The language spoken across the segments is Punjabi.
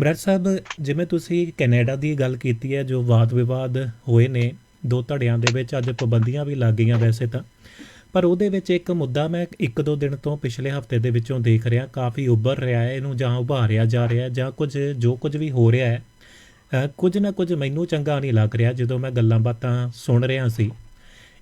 ਬ੍ਰਦਰ ਸਾਹਿਬ, ਜਿਵੇਂ ਤੁਸੀਂ ਕੈਨੇਡਾ ਦੀ ਗੱਲ ਕੀਤੀ ਹੈ, ਜੋ ਵਾਦ ਵਿਵਾਦ ਹੋਏ ਨੇ, ਦੋ ਧੜਿਆਂ ਦੇ ਵਿੱਚ ਅੱਜ ਪਾਬੰਦੀਆਂ ਵੀ ਲੱਗ ਗਈਆਂ ਵੈਸੇ ਤਾਂ। ਪਰ ਉਹਦੇ ਵਿੱਚ ਇੱਕ ਮੁੱਦਾ ਮੈਂ ਇੱਕ ਦੋ ਦਿਨ ਤੋਂ ਪਿਛਲੇ ਹਫ਼ਤੇ ਦੇ ਵਿੱਚੋਂ ਦੇਖ ਰਿਹਾ, ਕਾਫੀ ਉੱਭਰ ਰਿਹਾ ਹੈ, ਇਹਨੂੰ ਜਾਂ ਉਭਾਰਿਆ ਜਾ ਰਿਹਾ ਜਾਂ ਕੁਝ, ਜੋ ਕੁਝ ਵੀ ਹੋ ਰਿਹਾ ਹੈ ਕੁਝ ਨਾ ਕੁਝ ਮੈਨੂੰ ਚੰਗਾ ਨਹੀਂ ਲੱਗ ਰਿਹਾ, ਜਦੋਂ ਮੈਂ ਗੱਲਾਂ ਬਾਤਾਂ ਸੁਣ ਰਿਹਾ ਸੀ।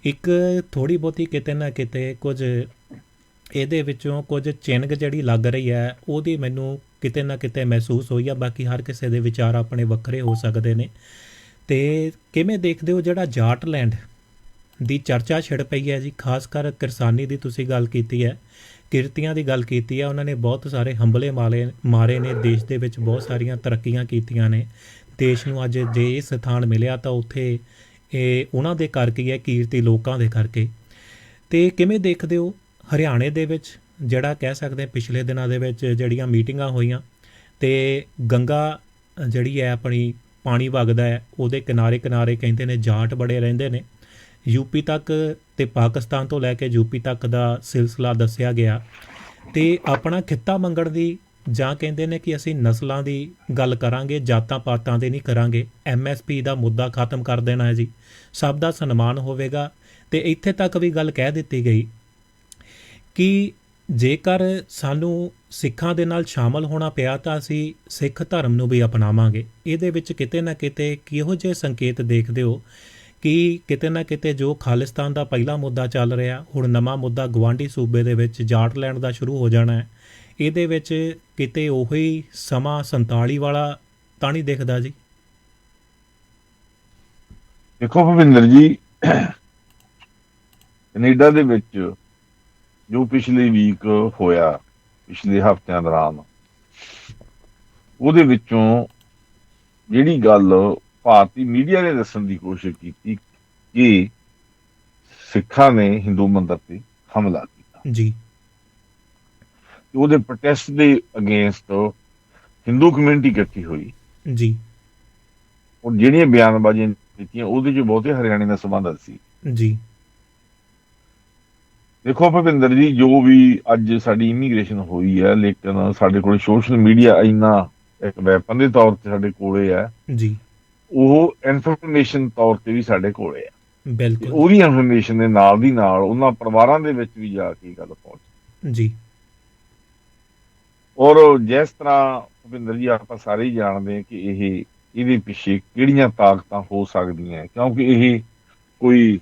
ਇੱਕ ਥੋੜੀ ਬਹੁਤੀ ਕਿਤੇ ਨਾ ਕਿਤੇ ਕੁਝ ਇਹਦੇ ਵਿੱਚੋਂ ਕੁਝ ਚਿੰਨਗ ਜਿਹੜੀ ਲੱਗ ਰਹੀ ਹੈ, ਉਹਦੀ ਮੈਨੂੰ ਕਿਤੇ ਨਾ ਕਿਤੇ ਮਹਿਸੂਸ ਹੋਈ ਆ, ਬਾਕੀ ਹਰ ਕਿਸੇ ਦੇ ਵਿਚਾਰ ਆਪਣੇ ਵੱਖਰੇ ਹੋ ਸਕਦੇ ਨੇ। ਤੇ ਕਿਵੇਂ ਦੇਖਦੇ ਹੋ ਜਿਹੜਾ ਜਾਟਲੈਂਡ ਦੀ ਚਰਚਾ ਛਿੜ ਪਈ ਹੈ ਜੀ? ਖਾਸ ਕਰ ਕਿਰਸਾਨੀ ਦੀ ਤੁਸੀਂ ਗੱਲ ਕੀਤੀ ਹੈ, ਕਿਰਤੀਆਂ ਦੀ ਗੱਲ ਕੀਤੀ ਹੈ, ਉਹਨਾਂ ਨੇ ਬਹੁਤ ਸਾਰੇ ਹੰਬਲੇ ਮਾਲੇ, ਮਾਰੇ ਨੇ, ਦੇਸ਼ ਦੇ ਵਿੱਚ ਬਹੁਤ ਸਾਰੀਆਂ ਤਰੱਕੀਆਂ ਕੀਤੀਆਂ ਨੇ। ਦੇਸ਼ ਨੂੰ ਅੱਜ ਜੇ ਇਹ ਸਥਾਨ ਮਿਲਿਆ ਤਾਂ ਉੱਥੇ ਇਹ ਉਹਨਾਂ ਦੇ ਕਰਕੇ ਹੈ, ਕੀਰਤੀ ਲੋਕਾਂ ਦੇ ਕਰਕੇ। ਤੇ ਕਿਵੇਂ ਦੇਖਦੇ ਹੋ ਹਰਿਆਣੇ ਦੇ ਵਿੱਚ ਜਿਹੜਾ ਕਹਿ ਸਕਦੇ ਪਿਛਲੇ ਦਿਨਾਂ ਦੇ ਵਿੱਚ ਜਿਹੜੀਆਂ ਮੀਟਿੰਗਾਂ ਹੋਈਆਂ ਤੇ ਗੰਗਾ ਜਿਹੜੀ ਹੈ ਆਪਣੀ ਪਾਣੀ ਵਗਦਾ ਹੈ, ਉਹਦੇ ਕਿਨਾਰੇ ਕਿਨਾਰੇ ਕਹਿੰਦੇ ਨੇ ਜਾਟ ਬੜੇ ਰਹਿੰਦੇ ਨੇ। ਯੂਪੀ ਤੱਕ ਤੇ ਪਾਕਿਸਤਾਨ ਤੋਂ ਲੈ ਕੇ ਯੂਪੀ ਤੱਕ ਦਾ ਸਿਲਸਿਲਾ ਦੱਸਿਆ ਗਿਆ। ਤੇ ਆਪਣਾ ਖਿੱਤਾ ਮੰਗਣ ਦੀ ਜਾਂ ਕਹਿੰਦੇ ਨੇ ਕਿ ਅਸੀਂ ਨਸਲਾਂ ਦੀ ਗੱਲ ਕਰਾਂਗੇ, ਜਾਤਾਂ ਪਾਤਾਂ ਦੇ ਨਹੀਂ ਕਰਾਂਗੇ ਐਮਐਸਪੀ ਦਾ ਮੁੱਦਾ ਖਤਮ ਕਰ ਦੇਣਾ ਹੈ ਜੀ। ਸਭ ਦਾ ਸਨਮਾਨ ਹੋਵੇਗਾ। ਤੇ ਇੱਥੇ ਤੱਕ ਵੀ ਗੱਲ ਕਹਿ ਦਿੱਤੀ ਗਈ ਕਿ ਜੇਕਰ ਸਾਨੂੰ ਸਿੱਖਾਂ ਦੇ ਨਾਲ ਸ਼ਾਮਲ ਹੋਣਾ ਪਿਆ ਤਾਂ ਅਸੀਂ ਸਿੱਖ ਧਰਮ ਨੂੰ ਵੀ ਅਪਣਾਵਾਂਗੇ। ਇਹਦੇ ਵਿੱਚ ਕਿਤੇ ਨਾ ਕਿਤੇ ਕਿਹੋ ਜਿਹੇ ਸੰਕੇਤ ਦੇਖਦੇ ਹੋ ਕਿ ਕਿਤੇ ਨਾ ਕਿਤੇ ਜੋ ਖਾਲਿਸਤਾਨ ਦਾ ਪਹਿਲਾ ਮੁੱਦਾ ਚੱਲ ਰਿਹਾ, ਹੁਣ ਨਵਾਂ ਮੁੱਦਾ ਗਵਾਂਢੀ ਸੂਬੇ ਦੇ ਵਿੱਚ ਜਾਟ ਲੈਣ ਦਾ ਸ਼ੁਰੂ ਹੋ ਜਾਣਾ ਹੈ। ਇਹਦੇ ਵਿੱਚ ਕਿਤੇ ਉਹੀ ਸਮਾਂ 47 ਵਾਲਾ ਤਾਂ ਨਹੀਂ ਦਿਖਦਾ ਜੀ? ਦੇਖੋ ਭਵਿੰਦਰ ਜੀ, ਕੈਨੇਡਾ ਦੇ ਵਿੱਚ ਜੋ ਪਿਛਲੇ ਵੀਕ ਹੋਇਆ ਪਿਛਲੇ ਹਫ਼ਤਿਆਂ ਦੌਰਾਨ ਉਹਦੇ ਵਿੱਚੋਂ ਜਿਹੜੀ ਗੱਲ ਭਾਰਤੀ ਮੀਡੀਆ ਨੇ ਦੱਸਣ ਦੀ ਕੋਸ਼ਿਸ਼ ਕੀਤੀ ਕਿ ਸਿੱਖਾਂ ਨੇ ਹਿੰਦੂ ਮੰਦਰ ਤੇ ਹਮਲਾ ਕੀਤਾ। ਜੀ। ਉਹਦੇ ਪ੍ਰੋਟੈਸਟ ਦੇ ਅਗੇਂਸਟ ਹਿੰਦੂ ਕਮਿਊਨਿਟੀ ਇਕੱਠੀ ਹੋਈ। ਜੀ। ਔਰ ਜਿਹੜੀਆਂ ਬਿਆਨਬਾਜ਼ੀਆਂ ਕੀਤੀਆਂ ਉਹਦੇ ਚ ਬਹੁਤੇ ਹਰਿਆਣੇ ਦਾ ਸੰਬੰਧ ਸੀ। ਜੀ। ਦੇਖੋ ਭਵਿੰਦਰ ਜੀ ਜੋ ਵੀ ਅੱਜ ਸਾਡੀ ਇਮੀਗ੍ਰੇਸ਼ਨ ਹੋਈ ਹੈ ਲੇਕਿਨ ਸਾਡੇ ਕੋਲ ਸੋਸ਼ਲ ਮੀਡੀਆ ਇੰਨਾ ਇੱਕ ਵੈਪਨ ਦੇ ਤੌਰ ਤੇ ਸਾਡੇ ਕੋਲੇ ਹੈ। ਜੀ। ਉਹ ਇਨਫੋਰਮੇਸ਼ਨ ਤੌਰ ਤੇ ਵੀ ਸਾਡੇ ਕੋਲੇ ਹੈ। ਬਿਲਕੁਲ। ਉਹਦੀ ਇਨਫੋਰਮੇਸ਼ਨ ਦੇ ਨਾਲ ਦੀ ਨਾਲ ਉਹਨਾਂ ਪਰਿਵਾਰਾਂ ਦੇ ਵਿੱਚ ਵੀ ਜਾ ਕੇ ਗੱਲ ਪਹੁੰਚ। ਜੀ। ਔਰ ਜਿਸ ਤਰ੍ਹਾਂ ਭਵਿੰਦਰ ਜੀ ਆਪਾਂ ਸਾਰੇ ਹੀ ਜਾਣਦੇ ਹਾਂ ਕਿ ਇਹ ਇਹਦੇ ਪਿੱਛੇ ਕਿਹੜੀਆਂ ਤਾਕਤਾਂ ਹੋ ਸਕਦੀਆਂ ਕਿਉਂਕਿ ਇਹ ਕੋਈ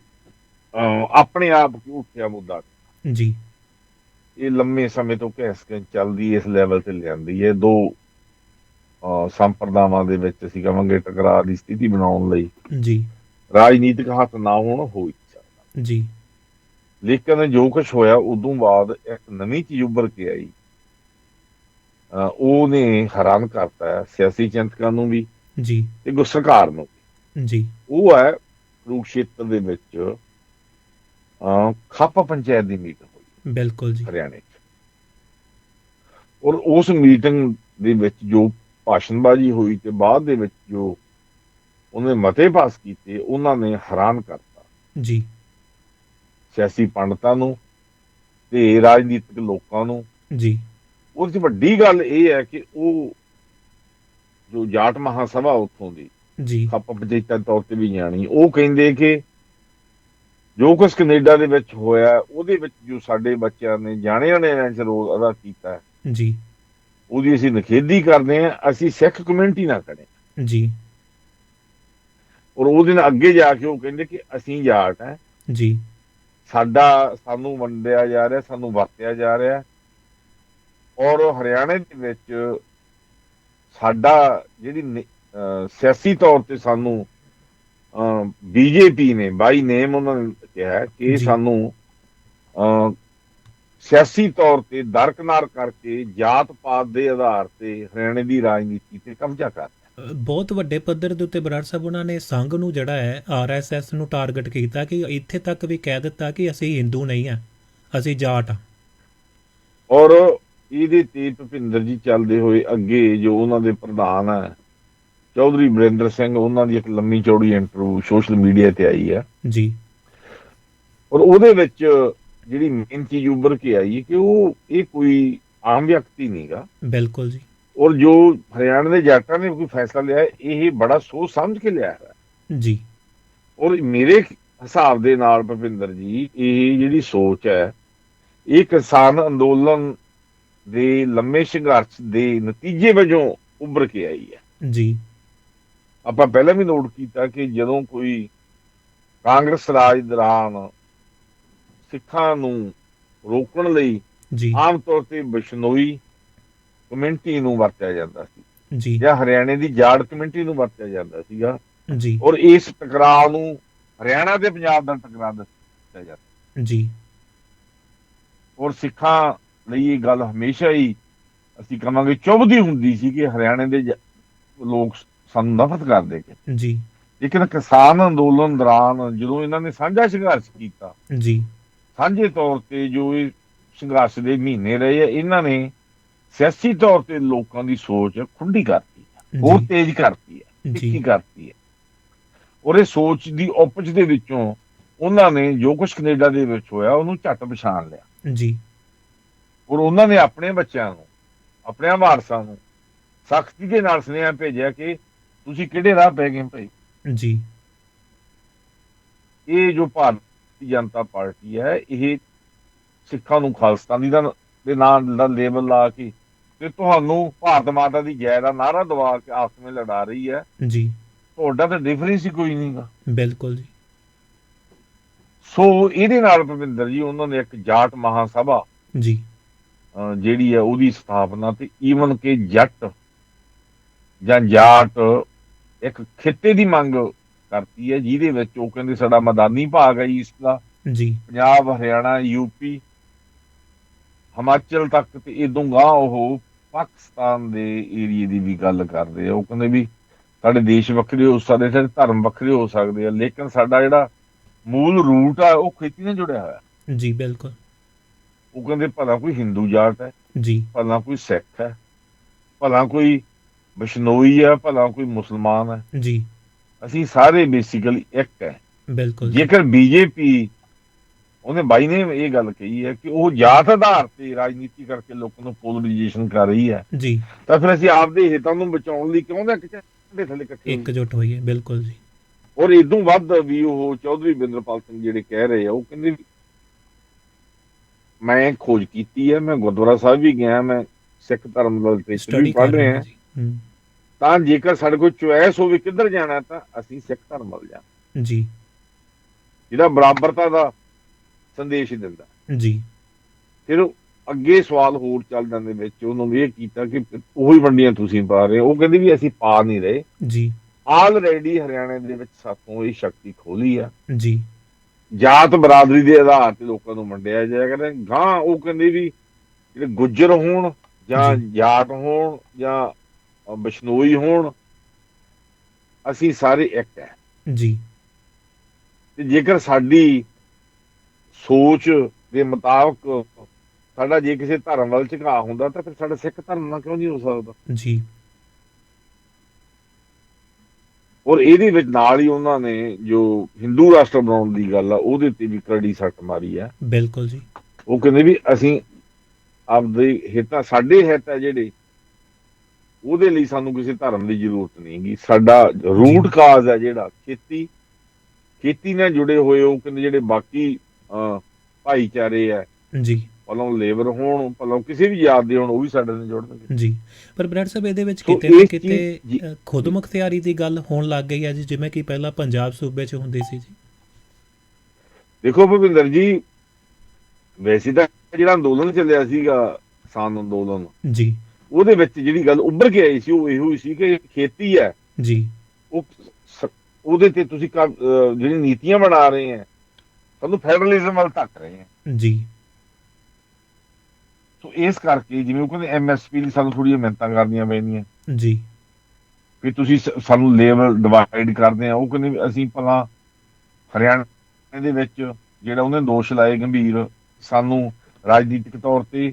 ਆਪਣੇ ਆਪ ਉੱਠਿਆ ਮੁੱਦਾ ਜੀ। ਇਹ ਲੰਮੇ ਸਮੇਂ ਤੋਂ ਘੈਸ ਕੇ ਚੱਲਦੀ ਇਸ ਲੈਵਲ ਤੇ ਲਿਆਂਦੀ ਹੈ। ਦੋ ਸੰਪਰਦਾਵਾਂ ਦੇ ਵਿੱਚ ਅਸੀਂ ਕਹਾਂਗੇ ਟਕਰਾਅ ਦੀ ਸਥਿਤੀ ਬਣਾਉਣ ਲਈ। ਜੀ। ਰਾਜਨੀਤਿਕ ਹੱਥ ਨਾ ਹੋਣ ਹੋ ਸਕਦਾ। ਜੀ। ਲੇਕਿਨ ਜੋ ਕੁਝ ਹੋਇਆ ਉਦੋਂ ਬਾਅਦ ਇੱਕ ਨਵੀਂ ਚੀਜ਼ ਉੱਭਰ ਕੇ ਆਈ। ਉਹਨੇ ਹੈਰਾਨ ਕਰਤਾ ਸਿਆਸੀ ਚਿੰਤਕਾਂ ਨੂੰ ਵੀ ਜੀ। ਤੇ ਗੁ- ਸਰਕਾਰ ਨੂੰ। ਜੀ। ਉਹ ਹੈ ਕੁਰੂਕਸ਼ੇਤਰ ਦੇ ਵਿੱਚ ਖੱਪ ਪੰਚਾਇਤ ਦੀ ਮੀਟਿੰਗ ਹੋਈ ਬਿਲਕੁਲ ਜੀ। ਹਰਿਆਣੇ 'ਚ। ਔਰ ਉਸ ਮੀਟਿੰਗ ਦੇ ਵਿੱਚ ਜੋ ਭਾਸ਼ਣਬਾਜ਼ੀ ਹੋਈ ਤੇ ਬਾਅਦ ਦੇ ਵਿੱਚ ਜੋ ਉਹਨੇ ਮਤੇ ਪਾਸ ਕੀਤੇ ਉਹਨਾਂ ਨੇ ਹੈਰਾਨ ਕਰਤਾ। ਜੀ। ਸਿਆਸੀ ਪੰਡਤਾਂ ਨੂੰ ਤੇ ਰਾਜਨੀਤਿਕ ਲੋਕਾਂ ਨੂੰ। ਜੀ। ਉਹਦੀ ਵੱਡੀ ਗੱਲ ਇਹ ਹੈ ਕਿ ਉਹ ਜੋ ਜਾਟ ਮਹਾਸਭਾ ਉੱਥੋਂ ਦੀ ਜੀ। ਖੱਪ ਪੰਚਾਇਤਾਂ ਤੌਰ ਤੇ ਵੀ ਜਾਣੀ ਉਹ ਕਹਿੰਦੇ ਕਿ ਜੋ ਕੁਝ ਕੈਨੇਡਾ ਦੇ ਵਿੱਚ ਹੋਇਆ ਉਹਦੇ ਵਿੱਚ ਜੋ ਸਾਡੇ ਬੱਚਿਆਂ ਨੇ ਜਾਣਿਆ ਨੇ ਵਿੱਚ ਰੋਲ ਅਦਾ ਕੀਤਾ ਜੀ। ਉਹਦੀ ਅਸੀਂ ਨਖੇਦੀ ਕਰਦੇ ਹਾਂ ਅਸੀਂ ਸਿੱਖ ਕਮਿਊਨਿਟੀ ਨਾਲ ਖੜੇ ਜੀ। ਔਰ ਉਹਦੇ ਨਾਲ ਅੱਗੇ ਜਾ ਕੇ ਉਹ ਕਹਿੰਦੇ ਕਿ ਅਸੀਂ ਜਾਟ ਹੈ। ਜੀ। ਸਾਡਾ ਸਾਨੂੰ ਵੰਡਿਆ ਜਾ ਰਿਹਾ ਸਾਨੂੰ ਵਰਤਿਆ ਜਾ ਰਿਹਾ। ਔਰ ਹਰਿਆਣੇ ਦੇ ਵਿੱਚ ਸਾਡਾ ਜਿਹੜੀ ਸਿਆਸੀ ਤੌਰ ਤੇ ਸਾਨੂੰ ਬੀਜੇਪੀ ਨੇ ਬਾਈ ਨੇਮ ਉਹਨਾਂ ਨੇ ਕਿਹਾ ਕਿ। ਸਾਨੂੰ ਸਿਆਸੀ ਤੌਰ ਤੇ ਦਰਕਨਾਰ ਕਰਕੇ ਜਾਤ ਪਾਤ ਦੇ ਆਧਾਰ ਤੇ ਹਰਿਆਣੇ ਦੀ ਰਾਜਨੀਤੀ ਤੇ ਕਬਜ਼ਾ ਕਰ ਬਹੁਤ ਵੱਡੇ ਪੱਧਰ ਦੇ ਉੱਤੇ ਬਰਾੜ ਸਾਹਿਬ ਉਹਨਾਂ ਨੇ ਸੰਘ ਨੂੰ ਜਿਹੜਾ ਹੈ ਆਰਐਸਐਸ ਨੂੰ ਟਾਰਗੇਟ ਕੀਤਾ ਕਿ ਇੱਥੇ ਤੱਕ ਵੀ ਕਹਿ ਦਿੱਤਾ ਕਿ ਅਸੀਂ ਹਿੰਦੂ ਨਹੀਂ ਆ ਅਸੀਂ ਜਾਟ ਆ ਔਰ ਇਹਦੇ ਤੇ ਭੁਪਿੰਦਰ ਜੀ ਚੱਲਦੇ ਹੋਏ ਅੱਗੇ ਜੋ ਉਹਨਾਂ ਦੇ ਪ੍ਰਧਾਨ ਹੈ ਚੌਧਰੀ ਬਰਿੰਦਰ ਸਿੰਘ ਉਹਨਾਂ ਦੀ ਇੱਕ ਲੰਮੀ ਚੌੜੀ ਇੰਟਰਵਿਊ ਸੋਸ਼ਲ ਮੀਡੀਆ ਤੇ ਆਈ ਹੈ ਜੀ। ਔਰ ਉਹਦੇ ਵਿੱਚ ਜਿਹੜੀ ਮੇਨ ਚੀਜ਼ ਉੱਭਰ ਕੇ ਆਈ ਕਿ ਉਹ ਇਹ ਕੋਈ ਆਮ ਵਿਅਕਤੀ ਨਹੀਂਗਾ ਬਿਲਕੁਲ ਜੀ। ਔਰ ਜੋ ਹਰਿਆਣਾ ਦੇ ਜੱਟਾਂ ਨੇ ਕੋਈ ਫੈਸਲਾ ਲਿਆ ਇਹ ਬੜਾ ਸੋਚ ਸਮਝ ਕੇ ਲਿਆ ਹੈ ਜੀ। ਔਰ ਮੇਰੇ ਹਿਸਾਬ ਦੇ ਨਾਲ ਭਵਿੰਦਰ ਜੀ ਇਹ ਜਿਹੜੀ ਸੋਚ ਹੈ ਇਹ ਕਿਸਾਨ ਅੰਦੋਲਨ ਦੇ ਲੰਮੇ ਸੰਘਰਸ਼ ਦੇ ਨਤੀਜੇ ਵਜੋਂ ਉੱਭਰ ਕੇ ਆਈ ਹੈ। ਜੀ। ਆਪਾਂ ਪਹਿਲਾਂ ਵੀ ਨੋਟ ਕੀਤਾ ਕਿ ਜਦੋਂ ਕੋਈ ਕਾਂਗਰਸ ਰਾਜ ਦੌਰਾਨ ਸਿੱਖਾਂ ਨੂੰ ਰੋਕਣ ਲਈ ਜੀ। ਆਮ ਤੌਰ ਤੇ ਬਿਸ਼ਨੋਈ ਕਮਿਊਨਿਟੀ ਨੂੰ ਵਰਤਿਆ ਜਾਂਦਾ ਸੀ ਜੀ। ਜਾਂ ਹਰਿਆਣੇ ਦੀ ਜਾੜ ਕਮਿਊਨਿਟੀ ਨੂੰ ਵਰਤਿਆ ਜਾਂਦਾ ਸੀਗਾ। ਜੀ। ਔਰ ਇਸ ਟਕਰਾਅ ਨੂੰ ਹਰਿਆਣਾ ਤੇ ਪੰਜਾਬ ਦਾ ਟਕਰਾਅ ਦੱਸਿਆ ਜਾਂਦਾ ਜੀ। ਔਰ ਸਿੱਖਾਂ ਲਈ ਇਹ ਗੱਲ ਹਮੇਸ਼ਾ ਹੀ ਅਸੀਂ ਕਹਾਂਗੇ ਚੁਭਦੀ ਹੁੰਦੀ ਸੀ ਕਿ ਹਰਿਆਣੇ ਦੇ ਲੋਕ ਸਾਨੂੰ ਨਫ਼ਰਤ ਕਰਦੇ ਕਿ ਜੀ। ਲੇਕਿਨ ਕਿਸਾਨ ਅੰਦੋਲਨ ਦੌਰਾਨ ਜਦੋਂ ਇਹਨਾਂ ਨੇ ਸਾਂਝਾ ਸੰਘਰਸ਼ ਕੀਤਾ ਜੀ। ਸਾਂਝੇ ਤੌਰ ਤੇ ਜੋ ਇਹ ਸੰਘਰਸ਼ ਦੇ ਮਹੀਨੇ ਰਹੇ ਆ ਇਹਨਾਂ ਨੇ ਸਿਆਸੀ ਤੌਰ ਤੇ ਲੋਕਾਂ ਦੀ ਸੋਚ ਖੁੱਡੀ ਕਰਤੀ ਹੋਰ ਤੇਜ਼ ਕਰਤੀ ਹੈ ਤਿੱਖੀ ਕਰਤੀ ਹੈ ਔਰ ਇਹ ਸੋਚ ਦੀ ਉਪਜ ਦੇ ਵਿੱਚੋਂ ਉਹਨਾਂ ਨੇ ਜੋ ਕੁਝ ਕੈਨੇਡਾ ਦੇ ਵਿੱਚ ਹੋਇਆ ਉਹਨੂੰ ਝੱਟ ਪਛਾਣ ਲਿਆ। ਜੀ। ਔਰ ਉਹਨਾਂ ਨੇ ਆਪਣੇ ਬੱਚਿਆਂ ਨੂੰ ਆਪਣੇ ਵਾਰਸਾਂ ਨੂੰ ਸਖਤੀ ਦੇ ਨਾਲ ਸੁਨੇਹਾ ਭੇਜਿਆ ਕਿ ਤੁਸੀਂ ਕਿਹੜੇ ਰਾਹ ਪੈ ਗਏ ਭਾਈ? ਜੀ। ਇਹ ਜੋ ਭਾਰਤੀ ਜਨਤਾ ਪਾਰਟੀ ਹੈ ਇਹ ਸਿੱਖਾਂ ਨੂੰ ਖਾਲਸਤਾਨੀ ਦਾ ਦੇ ਨਾਂ ਦਾ ਲੇਬਲ ਲਾ ਕੇ ਤੇ ਤੁਹਾਨੂੰ ਭਾਰਤ ਮਾਤਾ ਦੀ ਜੈ ਦਾ ਨਾਰਾ ਦਵਾ ਕੇ ਆਪਸ ਵਿੱਚ ਲੜਾ ਰਹੀ ਹੈ। ਜੀ। ਤੁਹਾਡਾ ਤਾਂ ਡਿਫਰੈਂਸ ਹੀ ਕੋਈ ਨਹੀਂਗਾ ਬਿਲਕੁਲ ਜੀ। ਸੋ ਇਹਦੇ ਨਾਲ ਭਵਿੰਦਰ ਜੀ ਉਹਨਾਂ ਨੇ ਇੱਕ ਜਾਟ ਮਹਾਸਭਾ ਜੀ। ਜਿਹੜੀ ਹੈ ਉਹਦੀ ਸਥਾਪਨਾ ਤੇ ਈਵਨ ਕਿ ਜੱਟ ਜਾਂ ਜਾਟ ਇੱਕ ਖਿੱਤੇ ਦੀ ਮੰਗ ਕਰਤੀ ਹੈ ਜਿਹਦੇ ਵਿੱਚ ਉਹ ਕਹਿੰਦੇ ਸਾਡਾ ਮੈਦਾਨੀ ਭਾਗ ਹੈ ਇਸ ਦਾ। ਜੀ। ਪੰਜਾਬ ਹਰਿਆਣਾ ਯੂਪੀ ਹਿਮਾਚਲ ਤੱਕ ਤੇ ਇਦੋਂ ਗਾਂ ਉਹ ਪਾਕਿਸਤਾਨ ਦੇ ਏਰੀਏ ਦੀ ਵੀ ਗੱਲ ਕਰਦੇ ਆ। ਉਹ ਕਹਿੰਦੇ ਵੀ ਸਾਡੇ ਦੇਸ਼ ਵੱਖਰੇ ਹੋ ਸਕਦੇ ਸਾਡੇ ਧਰਮ ਵੱਖਰੇ ਹੋ ਸਕਦੇ ਆ ਲੇਕਿਨ ਸਾਡਾ ਜਿਹੜਾ ਮੂਲ ਰੂਟ ਆ ਉਹ ਖੇਤੀ ਨਾਲ ਜੁੜਿਆ ਹੋਇਆ। ਜੀ ਬਿਲਕੁਲ। ਉਹ ਕਹਿੰਦੇ ਭਲਾ ਕੋਈ ਹਿੰਦੂ ਜਾਟ ਹੈ ਜੀ। ਭਲਾ ਕੋਈ ਸਿੱਖ ਹੈ ਭਲਾ ਕੋਈ ਬਿਸ਼ਨੋਈ ਹੈ ਭਲਾ ਕੋਈ ਮੁਸਲਮਾਨ ਹੈ ਜੀ। ਅਸੀਂ ਸਾਰੇ ਬੇਸਿਕਲੀ ਇੱਕ ਹੈ ਬਿਲਕੁਲ ਜੇਕਰ ਬੀਜੇਪੀ ਉਹਨੇ ਬਾਈ ਨੇ ਇਹ ਗੱਲ ਕਹੀ ਹੈ ਕਿ ਉਹ ਜਾਤ ਆਧਾਰ ਤੇ ਰਾਜਨੀਤੀ ਕਰਕੇ ਲੋਕਾਂ ਨੂੰ ਪੋਲਰਾਈਜੇਸ਼ਨ ਕਰ ਰਹੀ ਹੈ ਜੀ। ਤਾਂ ਫਿਰ ਅਸੀਂ ਆਪਦੇ ਹਿੱਤਾਂ ਨੂੰ ਬਚਾਉਣ ਲਈ ਕਿਉਂ ਨਾ ਕਿਤੇ ਥੱਲੇ ਇਕੱਠੇ? ਇਕਜੁੱਟ ਹੋਈਏ ਬਿਲਕੁਲ ਜੀ। ਔਰ ਇਦੋਂ ਵੱਧ ਵੀ ਉਹ ਚੌਧਰੀ ਬਿੰਦਰਪਾਲ ਸਿੰਘ ਜਿਹੜੇ ਕਹਿ ਰਹੇ ਆ ਉਹ ਕਹਿੰਦੇ ਮੈਂ ਖੋਜ ਕੀਤੀ ਹੈ ਮੈਂ ਗੁਰਦੁਆਰਾ ਸਾਹਿਬ ਵੀ ਗਿਆ ਮੈਂ ਸਿੱਖ ਧਰਮ ਦਾ ਲਿਟਰੇਚਰ ਵੀ ਪੜ੍ਹ ਰਹੇ ਹੂੰ, ਤਾਂ ਜੇਕਰ ਸਾਡੇ ਕੋਲ ਚੁਆਇਸ ਹੋਵੇ ਕਿੱਧਰ ਜਾਣਾ ਤਾਂ ਅਸੀਂ ਸਿੱਖ ਧਰਮ ਵੱਲ ਜਾਣਾ। ਜੀ। ਜਿਹੜਾ ਬਰਾਬਰਤਾ ਦਾ ਸੰਦੇਸ਼ ਦਿੰਦਾ। ਜੀ। ਫਿਰ ਅੱਗੇ ਸਵਾਲ ਹੋਰ ਚੱਲ ਜਾਂਦੇ ਵਿੱਚ ਉਹਨਾਂ ਨੇ ਇਹ ਕੀਤਾ ਕਿ ਉਹੀ ਵੰਡੀਆਂ ਤੁਸੀਂ ਪਾ ਰਹੇ ਉਹ ਕਹਿੰਦੇ ਵੀ ਅਸੀਂ ਪਾ ਨਹੀਂ ਰਹੇ। ਜੀ। ਆਲਰੇਡੀ ਹਰਿਆਣੇ ਦੇ ਵਿੱਚ ਸਾਥੋਂ ਇਹ ਸ਼ਕਤੀ ਖੋਲੀ ਆ। ਜੀ। ਜਾਤ ਬਰਾਦਰੀ ਦੇ ਆਧਾਰ ਤੇ ਲੋਕਾਂ ਨੂੰ ਵੰਡਿਆ ਜਾਇਆ ਕਰੇ। ਗਾਂ ਉਹ ਕਹਿੰਦੇ ਵੀ ਜਿਹੜੇ ਗੁੱਜਰ ਹੋਣ ਜਾਂ। ਜਾਟ ਹੋਣ ਜਾਂ ਬਿਸ਼ਨੋਈ ਹੋਣ। ਅਸੀਂ ਸਾਰੇ ਇੱਕ ਹੈ। ਜੀ। ਤੇ ਜੇਕਰ ਸਾਡੀ ਸੋਚ ਦੇ ਮੁਤਾਬਕ ਸਾਡਾ ਜੇ ਕਿਸੇ ਧਰਮ ਵੱਲ ਝੁਕਾਅ ਹੁੰਦਾ ਤਾਂ ਫਿਰ ਸਾਡਾ ਸਿੱਖ ਧਰਮ ਨਾਲ ਕਿਉਂ ਨਹੀਂ ਹੋ ਸਕਦਾ? ਜੀ। ਔਰ ਇਹਦੇ ਵਿੱਚ ਨਾਲ ਹੀ ਉਹਨਾਂ ਨੇ ਜੋ ਹਿੰਦੂ ਰਾਸ਼ਟਰ ਬਣਾਉਣ ਦੀ ਗੱਲ ਆ ਉਹਦੇ ਤੇ ਵੀ ਕਰੜੀ ਸੱਟ ਮਾਰੀ ਆ। ਬਿਲਕੁਲ ਜੀ। ਉਹ ਕਹਿੰਦੇ ਵੀ ਅਸੀਂ ਆਪਦੇ ਹਿੱਤਾਂ ਸਾਡੇ ਹਿੱਤ ਆ ਜਿਹੜੇ ਉਹਦੇ ਲਈ ਸਾਨੂੰ ਕਿਸੇ ਧਰਮ ਦੀ ਜ਼ਰੂਰਤ ਨਹੀਂ ਹੈਗੀ। ਸਾਡਾ ਰੂਟ ਕਾਜ਼ ਹੈ ਜਿਹੜਾ ਖੇਤੀ ਖੇਤੀ ਨਾਲ ਜੁੜੇ ਹੋਏ ਉਹ ਕਹਿੰਦੇ ਜਿਹੜੇ ਬਾਕੀ ਭਾਈਚਾਰੇ ਆ ਜੀ। ਭਲਾਂ ਲੇਬਰ ਹੋਣ ਭਲਾਂ ਕਿਸੇ ਵੀ ਜਾਤ ਦੇ ਹੋਣ ਉਹ ਵੀ ਸਾਡੇ ਨਾਲ ਜੁੜਨਗੇ। ਜੀ। ਪਰ ਬ੍ਰੈਡ ਸਾਹਿਬ ਇਹਦੇ ਵਿੱਚ ਕਿਤੇ ਨਾ ਕਿਤੇ ਚੀਜ਼- ਜੀ। ਅ, ਖੁਦ ਮੁਖਤਿਆਰੀ ਦੀ ਗੱਲ ਹੋਣ ਲੱਗ ਗਈ ਹੈ ਜੀ ਜਿਵੇਂ ਕਿ ਪਹਿਲਾਂ ਪੰਜਾਬ ਸੂਬੇ 'ਚ ਹੁੰਦੀ ਸੀ ਜੀ। ਦੇਖੋ ਭਵਿੰਦਰ ਜੀ ਵੈਸੇ ਤਾਂ ਜਿਹੜਾ ਅੰਦੋਲਨ ਚੱਲਿਆ ਸੀਗਾ ਕਿਸਾਨ ਅੰਦੋਲਨ। ਜੀ। ਉਹਦੇ ਵਿੱਚ ਜਿਹੜੀ ਗੱਲ ਉੱਭਰ ਕੇ ਆਈ ਸੀ ਉਹ ਇਹੋ ਹੀ ਸੀ ਕਿ ਖੇਤੀ ਹੈ। ਜੀ। ਉਹ ਉਹਦੇ ਤੇ ਤੁਸੀਂ ਜਿਹੜੀ ਨੀਤੀਆਂ ਬਣਾ ਰਹੇ ਹੈ ਤੁਹਾਨੂੰ ਫੈਡਰਲਿਜ਼ਮ ਵੱਲ ਧੱਕ ਰਹੇ ਹੈ। ਜੀ। ਸੋ ਇਸ ਕਰਕੇ ਜਿਵੇਂ ਉਹ ਕਹਿੰਦੇ ਐਮਐਸਪੀ ਲਈ ਸਾਨੂੰ ਥੋੜੀਆਂ ਮਿਹਨਤਾਂ ਕਰਨੀਆਂ ਪੈਣੀਆਂ ਜੀ। ਵੀ ਤੁਸੀਂ ਸਾਨੂੰ ਲੇਬਲ ਡਿਵਾਈਡ ਕਰਦੇ ਆ। ਉਹ ਕਹਿੰਦੇ ਅਸੀਂ ਭਲਾ ਹਰਿਆਣਾ ਦੇ ਵਿੱਚ ਜਿਹੜਾ ਉਹਨੇ ਦੋਸ਼ ਲਾਏ ਗੰਭੀਰ ਸਾਨੂੰ ਰਾਜਨੀਤਿਕ ਤੌਰ ਤੇ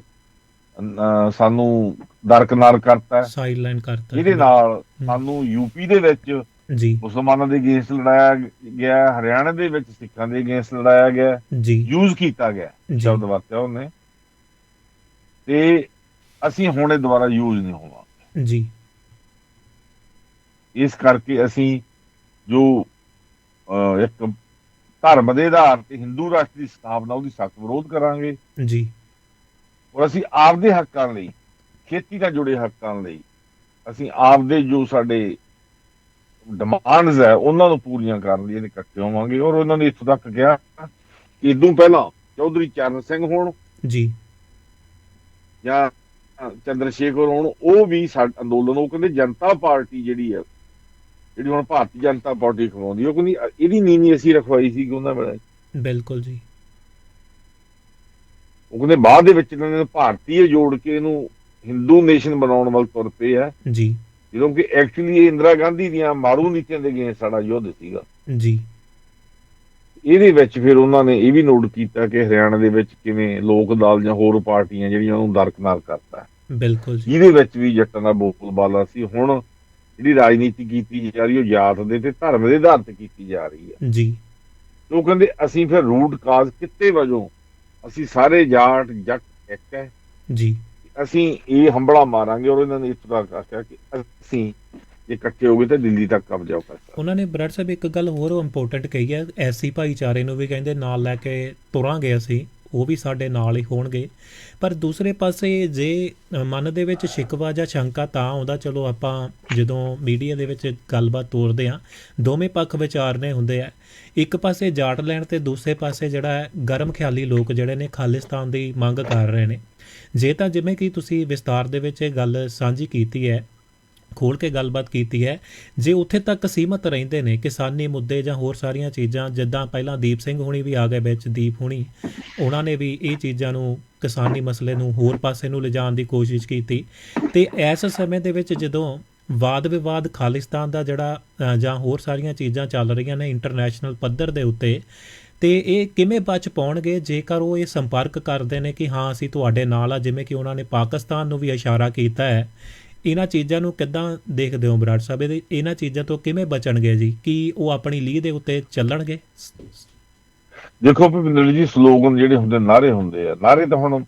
ਸਾਨੂੰ ਦਰਕਨਾਰ ਕਰਤਾ ਸਾਈਡਲਾਈਨ ਕਰਤਾ ਜਿਹਦੇ ਨਾਲ ਸਾਨੂੰ ਯੂਪੀ ਦੇ ਵਿੱਚ ਜੀ। ਮੁਸਲਮਾਨਾਂ ਦੇ ਅਗੇਂਸਟ ਲੜਾਇਆ ਗਿਆ ਹਰਿਆਣਾ ਦੇ ਵਿੱਚ ਸਿੱਖਾਂ ਦੇ ਅਗੇਂਸਟ ਲੜਾਇਆ ਗਿਆ ਜੀ। ਯੂਜ਼ ਕੀਤਾ ਗਿਆ ਸ਼ਬਦ ਵਰਤਿਆ ਉਹਨੇ। ਤੇ ਅਸੀਂ ਹੁਣ ਇਹ ਦੁਬਾਰਾ ਯੂਜ਼ ਨਹੀਂ ਹੋਵਾਂਗੇ। ਜੀ। ਇਸ ਕਰਕੇ ਅਸੀਂ ਜੋ ਇੱਕ ਧਰਮ ਦੇ ਆਧਾਰ ਤੇ ਹਿੰਦੂ ਰਾਸ਼ਟਰ ਦੀ ਸਥਾਪਨਾ ਉਹਦੀ ਸਖਤ ਵਿਰੋਧ ਕਰਾਂਗੇ। ਜੀ। ਔਰ ਅਸੀਂ ਆਪਦੇ ਹੱਕਾਂ ਲਈ ਖੇਤੀ ਨਾਲ ਜੁੜੇ ਹੱਕਾਂ ਲਈ ਅਸੀਂ ਆਪਦੇ ਜੋ ਸਾਡੇ ਡਿਮਾਂਡਸ ਹੈ ਉਹਨਾਂ ਨੂੰ ਪੂਰੀਆਂ ਕਰਨ ਲਈ ਇਹਨੇ ਇਕੱਠੇ ਹੋਵਾਂਗੇ। ਔਰ ਉਹਨਾਂ ਨੇ ਇੱਥੋਂ ਤੱਕ ਕਿ ਇਦੋਂ ਪਹਿਲਾਂ ਚੌਧਰੀ ਚਰਨ ਸਿੰਘ ਹੋਣ ਜੀ। ਜਾਂ ਚੰਦਰ ਸ਼ੇਖਰ ਹੋਣ ਉਹ ਵੀ ਸਾਡਾ ਅੰਦੋਲਨ ਉਹ ਕਹਿੰਦੇ ਜਨਤਾ ਪਾਰਟੀ ਜਿਹੜੀ ਹੈ ਜਿਹੜੀ ਹੁਣ ਭਾਰਤੀ ਜਨਤਾ ਪਾਰਟੀ ਖਵਾਉਂਦੀ ਉਹ ਕਹਿੰਦੀ ਇਹਦੀ ਨੀਂਹ ਅਸੀਂ ਰਖਵਾਈ ਸੀ ਕਿ ਉਹਨਾਂ ਵੇਲੇ। ਬਿਲਕੁਲ ਜੀ। ਉਹ ਕਹਿੰਦੇ ਬਾਅਦ ਦੇ ਵਿੱਚ ਇਹਨਾਂ ਨੇ ਭਾਰਤੀ ਜੋੜ ਕੇ ਇਹਨੂੰ ਹਿੰਦੂ ਨੇਸ਼ਨ ਬਣਾਉਣ ਵੱਲ ਤੁਰ ਪਏ ਆ। ਜੀ। ਜਦੋਂ ਕਿ ਐਕਚੁਅਲੀ ਇਹ ਇੰਦਰਾ ਗਾਂਧੀ ਦੀਆਂ ਮਾਰੂ ਨੀਤੀਆਂ ਦੇ ਅਗੇਂਸਟ ਸਾਡਾ ਯੁੱਧ ਸੀਗਾ। ਜੀ। ਇਹਦੇ ਵਿੱਚ ਫਿਰ ਉਹਨਾਂ ਨੇ ਇਹ ਵੀ ਨੋਟ ਕੀਤਾ ਕਿ ਹਰਿਆਣਾ ਦੇ ਵਿੱਚ ਕਿਵੇਂ ਲੋਕ ਦਲ ਜਾਂ ਹੋਰ ਪਾਰਟੀਆਂ ਜਿਹੜੀਆਂ ਉਹਨੂੰ ਦਰਕਨਾਰ ਕਰਤਾ। ਬਿਲਕੁਲ ਜੀ। ਜਿਹਦੇ ਵਿੱਚ ਵੀ ਜੱਟਾਂ ਦਾ ਬੋਲਬਾਲਾ ਸੀ। ਹੁਣ ਜਿਹੜੀ ਰਾਜਨੀਤੀ ਕੀਤੀ ਜਾ ਰਹੀ ਉਹ ਜਾਤ ਦੇ ਤੇ ਧਰਮ ਦੇ ਆਧਾਰ ਤੇ ਕੀਤੀ ਜਾ ਰਹੀ ਹੈ। ਜੀ। ਉਹ ਕਹਿੰਦੇ ਅਸੀਂ ਫਿਰ ਰੂਟ ਕਾਜ਼ ਕਿੱਤੇ ਵਜੋਂ ਅਸੀਂ ਸਾਰੇ ਜਾਟ ਜੱਟ ਇੱਕ ਹੈ। ਜੀ। ਅਸੀਂ ਇਹ ਹੰਬੜਾ ਮਾਰਾਂਗੇ ਔਰ ਇਹਨਾਂ ਨੇ ਇਸ ਤਰ੍ਹਾਂ ਆਖਿਆ ਕਿ ਅਸੀਂ ਜੇ ਇਕੱਠੇ ਹੋ ਗਏ ਤਾਂ ਦਿੱਲੀ ਤੱਕ ਕਬਜ਼ਾ ਕਰ ਸਕਦੇ। ਉਹਨਾਂ ਨੇ ਬਰਾੜ ਸਾਹਿਬ ਇੱਕ ਗੱਲ ਹੋਰ ਇੰਪੋਰਟੈਂਟ ਕਹੀ ਹੈ। ਐਸੀ ਭਾਈਚਾਰੇ ਨੂੰ ਵੀ ਕਹਿੰਦੇ ਨਾਲ ਲੈ ਕੇ ਤੁਰਾਂਗੇ ਅਸੀਂ। ਉਹ ਵੀ ਸਾਡੇ ਨਾਲ ਹੀ ਹੋਣਗੇ। ਪਰ ਦੂਸਰੇ ਪਾਸੇ ਜੇ ਮਨ ਦੇ ਵਿੱਚ ਸ਼ਿਕਵਾ ਜਾਂ ਸ਼ੰਕਾ ਤਾਂ ਆਉਂਦਾ, ਚਲੋ ਆਪਾਂ ਜਦੋਂ ਮੀਡੀਆ ਦੇ ਵਿੱਚ ਗੱਲਬਾਤ ਤੋਰਦੇ ਆ ਦੋਵੇਂ ਪੱਖ ਵਿਚਾਰਨੇ ਹੁੰਦੇ ਆ। ਇੱਕ ਪਾਸੇ ਜਾਟ ਲੈਣ ਤੇ ਦੂਸਰੇ ਪਾਸੇ ਜਿਹੜਾ ਗਰਮ ਖਿਆਲੀ ਲੋਕ ਜਿਹੜੇ ਨੇ ਖਾਲਿਸਤਾਨ ਦੀ ਮੰਗ ਕਰ ਰਹੇ ਨੇ। ਜੇ ਤਾਂ ਜਿਵੇਂ ਕਿ ਤੁਸੀਂ ਵਿਸਤਾਰ ਦੇ ਵਿੱਚ ਇਹ ਗੱਲ ਸਾਂਝੀ ਕੀਤੀ ਹੈ ਖੋਲ ਕੇ ਗੱਲਬਾਤ ਕੀਤੀ ਹੈ। ਜੇ ਉੱਥੇ ਤੱਕ ਸੀਮਤ ਰਹਿੰਦੇ ਨੇ ਕਿਸਾਨੀ ਮੁੱਦੇ ਜਾਂ ਹੋਰ ਸਾਰੀਆਂ ਚੀਜ਼ਾਂ, ਜਿੱਦਾਂ ਪਹਿਲਾਂ ਦੀਪ ਸਿੰਘ ਹੁਣੀ ਵੀ ਆ ਗਏ ਵਿੱਚ, ਦੀਪ ਹੁਣੀ, ਉਹਨਾਂ ਨੇ ਵੀ ਇਹ ਚੀਜ਼ਾਂ ਨੂੰ, ਕਿਸਾਨੀ ਮਸਲੇ ਨੂੰ ਹੋਰ ਪਾਸੇ ਨੂੰ ਲਿਜਾਣ ਦੀ ਕੋਸ਼ਿਸ਼ ਕੀਤੀ। ਤੇ ਇਸ ਸਮੇਂ ਦੇ ਵਿੱਚ ਜਦੋਂ ਵਾਦ ਵਿਵਾਦ ਖਾਲਿਸਤਾਨ ਦਾ ਜਿਹੜਾ ਜਾਂ ਹੋਰ ਸਾਰੀਆਂ ਚੀਜ਼ਾਂ ਚੱਲ ਰਹੀਆਂ ਨੇ ਇੰਟਰਨੈਸ਼ਨਲ ਪੱਧਰ ਦੇ ਉੱਤੇ, ਤੇ ਇਹ ਕਿਵੇਂ ਬਚ ਪਾਉਣਗੇ? ਜੇਕਰ ਉਹ ਇਹ ਸੰਪਰਕ ਕਰਦੇ ਨੇ ਕਿ ਹਾਂ, ਅਸੀਂ ਤੁਹਾਡੇ ਨਾਲ ਆ, ਜਿਵੇਂ ਕਿ ਉਹਨਾਂ ਨੇ ਪਾਕਿਸਤਾਨ ਨੂੰ ਵੀ ਇਸ਼ਾਰਾ ਕੀਤਾ ਹੈ ਇਹਨਾਂ ਚੀਜ਼ਾਂ ਨੂੰ ਕਿੱਦਾਂ ਦੇਖਦੇ ਹੋ ਬਰਾੜ ਸਾਹਿਬ? ਇਹਦੇ ਇਹਨਾਂ ਚੀਜ਼ਾਂ ਤੋਂ ਕਿਵੇਂ ਬਚਣਗੇ ਜੀ? ਕੀ ਉਹ ਆਪਣੀ ਲੀਹ ਦੇ ਉੱਤੇ ਚੱਲਣਗੇ? ਦੇਖੋ ਭਵਿੰਦਰ ਜੀ ਸਲੋਗਨ ਜਿਹੜੇ ਹੁੰਦੇ ਨਾਰੇ ਹੁੰਦੇ ਆ। ਨਾਰੇ ਤਾਂ ਹੁਣ